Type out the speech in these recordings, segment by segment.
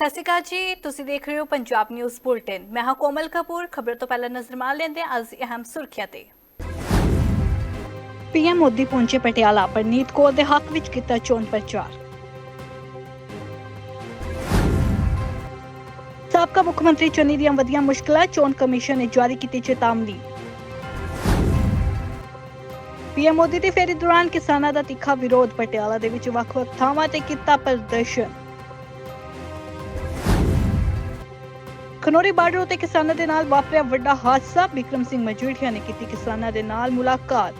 ਸਤਿ ਸ਼੍ਰੀ ਅਕਾਲ ਜੀ, ਤੁਸੀਂ ਦੇਖ ਰਹੇ ਹੋ ਪੰਜਾਬ ਨਿਊਜ਼ ਬੁਲਟਨ। ਮੈਂ ਹਾਂ ਕੋਮਲ ਕਪੂਰ, ਖਬਰ ਤੋਂ ਪਹਿਲਾਂ ਨਜ਼ਰ ਮਾਰ ਲੈਂਦੇ ਹਾਂ ਅੱਜ ਅਹਿਮ ਸੁਰਖੀਆਂ ਤੇ। ਪੀਐਮ ਮੋਦੀ ਪਹੁੰਚੇ ਪਟਿਆਲਾ ਪਰਨੀਤ ਕੌਰ ਦੇ ਹੱਕ ਵਿੱਚ ਕੀਤਾ ਚੋਣ ਪ੍ਰਚਾਰ। ਸਾਬਕਾ ਮੁੱਖ ਮੰਤਰੀ ਚੰਨੀ ਦੀਆਂ ਵਧੀਆਂ ਮੁਸ਼ਕਲਾਂ, ਚੋਣ ਕਮਿਸ਼ਨ ਨੇ ਜਾਰੀ ਕੀਤੀ ਚੇਤਾਵਨੀ। ਪੀਐਮ ਮੋਦੀ ਦੀ ਫੇਰੀ ਦੌਰਾਨ ਕਿਸਾਨਾਂ ਦਾ ਤਿੱਖਾ ਵਿਰੋਧ, ਪਟਿਆਲਾ ਦੇ ਵਿੱਚ ਵੱਖ-ਵੱਖ ਥਾਵਾਂ ਤੇ ਕੀਤਾ ਪ੍ਰਦਰਸ਼ਨ। ਖਨੋਰੀ ਬਾਰਡਰ ਉਤੇ ਕਿਸਾਨਾਂ ਦੇ ਨਾਲ ਵਾਪਰਿਆ ਵੱਡਾ ਹਾਦਸਾ। ਬਿਕਰਮ ਸਿੰਘ ਮਜੀਠੀਆ ਨੇ ਕੀਤੀ ਕਿਸਾਨਾਂ ਦੇ ਨਾਲ ਮੁਲਾਕਾਤ।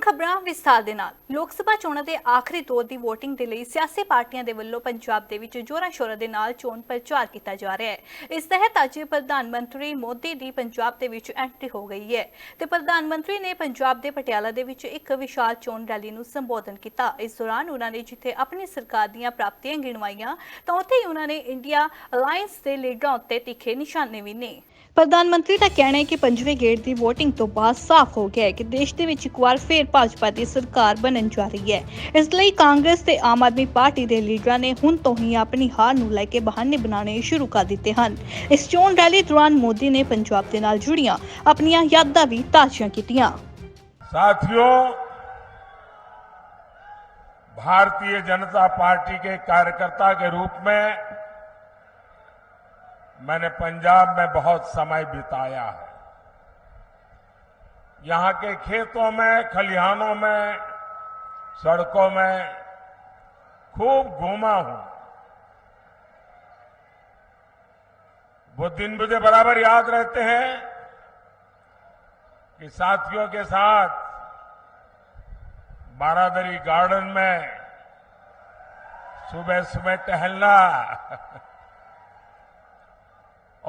ਖਬਰਾਂ ਵਿਸਥਾਰ ਦੇ ਨਾਲ। ਲੋਕ ਸਭਾ ਚੋਣਾਂ ਦੇ ਆਖਰੀ ਦੌਰ ਦੀ VOTING ਦੇ ਲਈ ਸਿਆਸੀ ਪਾਰਟੀਆਂ ਦੇ ਵੱਲੋਂ ਪੰਜਾਬ ਦੇ ਵਿੱਚ ਜੋਰਾਂ ਸ਼ੋਰਾਂ ਦੇ ਨਾਲ ਚੋਣ ਪ੍ਰਚਾਰ ਕੀਤਾ ਜਾ ਰਿਹਾ ਹੈ। ਇਸ ਤਹਿਤ ਅੱਜ ਪ੍ਰਧਾਨ ਮੰਤਰੀ ਮੋਦੀ ਦੀ ਪੰਜਾਬ ਦੇ ਵਿੱਚ ਐਂਟਰੀ ਹੋ ਗਈ ਹੈ ਤੇ ਪ੍ਰਧਾਨ ਮੰਤਰੀ ਨੇ ਪੰਜਾਬ ਦੇ ਪਟਿਆਲਾ ਦੇ ਵਿੱਚ ਇੱਕ ਵਿਸ਼ਾਲ ਚੋਣ ਰੈਲੀ ਨੂੰ ਸੰਬੋਧਨ ਕੀਤਾ। ਇਸ ਦੌਰਾਨ ਉਹਨਾਂ ਨੇ ਜਿੱਥੇ ਆਪਣੀ ਸਰਕਾਰ ਦੀਆਂ ਪ੍ਰਾਪਤੀਆਂ ਗਿਣਵਾਈਆਂ, ਤਾਂ ਉੱਥੇ ਹੀ ਉਹਨਾਂ ਨੇ ਇੰਡੀਆ ਅਲਾਈਅੰਸ ਦੇ ਲੀਡਰਾਂ ਉੱਤੇ ਤਿੱਖੇ ਨਿਸ਼ਾਨੇ ਵੀ ਨੇ। ਪ੍ਰਧਾਨ ਮੰਤਰੀ ਦਾ ਕਹਿਣਾ ਹੈ ਕਿ ਪੰਜਵੇਂ ਗੇੜ ਦੀ VOTING ਤੋਂ ਬਾਅਦ ਸਾਫ਼ ਹੋ ਗਿਆ ਹੈ ਕਿ ਦੇਸ਼ ਦੇ ਵਿੱਚ ਇੱਕ ਵਾਰ ਫੇਰ ਭਾਜਪਾ ਦੀ ਸਰਕਾਰ ਬਣਨ ਜਾ ਰਹੀ ਹੈ ਇਸ ਲਈ ਕਾਂਗਰਸ ਤੇ ਆਮ ਆਦਮੀ ਪਾਰਟੀ ਦੇ ਲੀਡਰਾਂ ਨੇ ਹੁਣ ਤੋਂ ਹੀ ਆਪਣੀ ਹਾਰ ਨੂੰ ਲੈ ਕੇ ਬਹਾਨੇ ਬਣਾਉਣੇ ਸ਼ੁਰੂ ਕਰ ਦਿੱਤੇ ਹਨ ਇਸ ਚੋਣ ਰੈਲੀ ਦੌਰਾਨ ਮੋਦੀ ਨੇ ਪੰਜਾਬ ਦੇ ਨਾਲ ਜੁੜੀਆਂ ਆਪਣੀਆਂ ਯਾਦਾਂ ਵੀ ਤਾਜ਼ੀਆਂ ਕੀਤੀਆਂ साथियों भारतीय जनता पार्टी के कार्यकर्ता के रूप में मैंने पंजाब में बहुत समय बिताया है। यहाँ के खेतों में, खलिहानों में, सड़कों में खूब घूमा हूँ। वो दिन मुझे बराबर याद रहते हैं कि साथियों के साथ बारादरी गार्डन में सुबह सुबह टहलना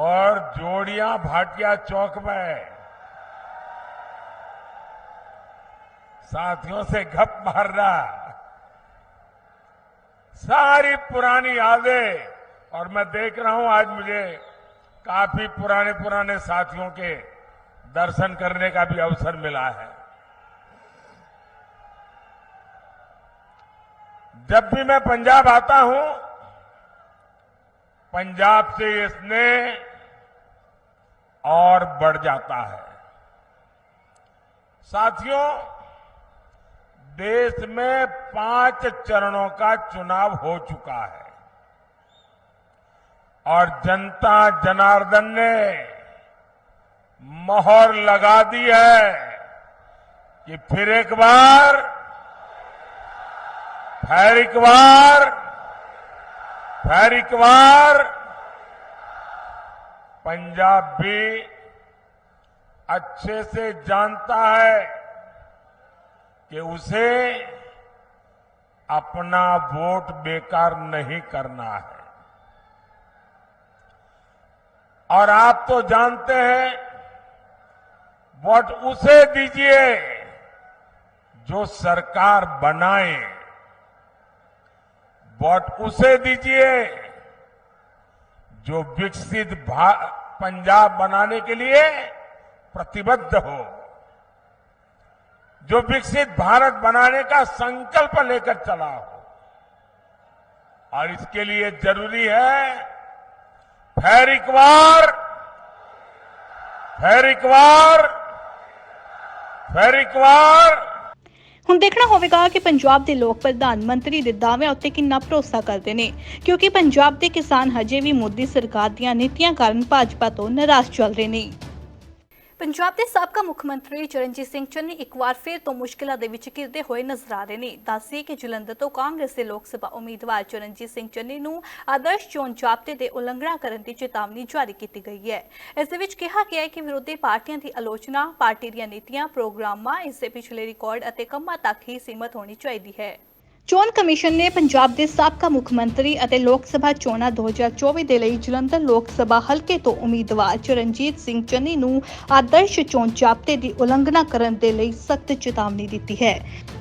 और जोड़िया भाटिया चौक में साथियों से गप मारना। सारी पुरानी यादें, और मैं देख रहा हूँ आज मुझे काफ़ी पुराने पुराने साथियों के दर्शन करने का भी अवसर मिला है। जब भी मैं पंजाब आता हूँ, पंजाब से ये स्नेह और बढ़ जाता है। साथियों, देश में पाँच चरणों का चुनाव हो चुका है। और जनता जनार्दन ने मोहर लगा दी है कि फिर एक बार, फिर एक बार, फिर एक बार पंजाब भी अच्छे से जानता है कि उसे अपना वोट बेकार नहीं करना है। और आप तो जानते हैं, वोट उसे दीजिए जो सरकार बनाए। वोट उसे दीजिए। जो विकसित पंजाब बनाने के लिए प्रतिबद्ध हो। जो विकसित भारत बनाने का संकल्प लेकर चला हो। और इसके लिए ज़रूरी है, फिर एक बार, फिर एक बार, फिर एक बार ਹੁਣ ਦੇਖਣਾ ਹੋਵੇਗਾ ਕਿ ਪੰਜਾਬ ਦੇ ਲੋਕ ਪ੍ਰਧਾਨ ਮੰਤਰੀ ਦੇ ਦਾਅਵਿਆਂ ਉੱਤੇ ਕਿੰਨਾ ਭਰੋਸਾ ਕਰਦੇ ਨੇ, ਕਿਉਂਕਿ ਪੰਜਾਬ ਦੇ ਕਿਸਾਨ ਹਜੇ ਵੀ ਮੋਦੀ ਸਰਕਾਰ ਦੀਆਂ ਨੀਤੀਆਂ ਕਾਰਨ ਭਾਜਪਾ ਤੋਂ ਨਾਰਾਜ਼ ਚੱਲ ਰਹੇ ਨੇ। ਪੰਜਾਬ ਦੇ ਸਾਬਕਾ ਮੁੱਖ ਮੰਤਰੀ ਚਰਨਜੀਤ ਸਿੰਘ ਚੰਨੀ ਇੱਕ ਵਾਰ ਫਿਰ ਤੋਂ ਮੁਸ਼ਕਿਲਾਂ ਦੇ ਵਿੱਚ ਘਿਰਦੇ ਹੋਏ ਨਜ਼ਰ ਆ ਰਹੇ ਨੇ। ਦੱਸਿਏ ਕਿ ਜਲੰਧਰ ਤੋਂ ਕਾਂਗਰਸ ਦੇ ਲੋਕ ਸਭਾ ਉਮੀਦਵਾਰ ਚਰਨਜੀਤ ਸਿੰਘ ਚੰਨੀ ਨੂੰ ਆਦਰਸ਼ ਚੋਣ ਜ਼ਾਬਤੇ ਦੇ ਉਲੰਘਣਾ ਕਰਨ ਦੀ ਚੇਤਾਵਨੀ ਜਾਰੀ ਕੀਤੀ ਗਈ ਹੈ। ਇਸ ਦੇ ਵਿੱਚ ਕਿਹਾ ਗਿਆ ਹੈ ਕਿ ਵਿਰੋਧੀ ਪਾਰਟੀਆਂ ਦੀ ਆਲੋਚਨਾ, ਪਾਰਟੀ ਦੀਆਂ ਨੀਤੀਆਂ, ਪ੍ਰੋਗਰਾਮਾਂ ਇਸ ਦੇ ਪਿਛਲੇ ਰਿਕਾਰਡ ਅਤੇ ਕੰਮਾਂ ਤੱਕ ਹੀ ਸੀਮਤ ਹੋਣੀ ਚਾਹੀਦੀ ਹੈ। ਚੋਣ ਕਮਿਸ਼ਨ ਨੇ ਪੰਜਾਬ ਦੇ ਸਾਬਕਾ ਮੁੱਖ ਮੰਤਰੀ ਅਤੇ ਲੋਕ ਸਭਾ ਚੋਣਾਂ 2024 ਦੇ ਲਈ ਜਲੰਧਰ ਲੋਕ ਸਭਾ ਹਲਕੇ ਤੋਂ ਉਮੀਦਵਾਰ ਚਰਨਜੀਤ ਸਿੰਘ ਚੰਨੀ ਨੂੰ ਆਦਰਸ਼ ਚੋਣ ਜ਼ਾਬਤੇ ਦੀ ਉਲੰਘਣਾ ਕਰਨ ਦੇ ਲਈ ਸਖਤ ਚੇਤਾਵਨੀ ਦਿੱਤੀ ਹੈ।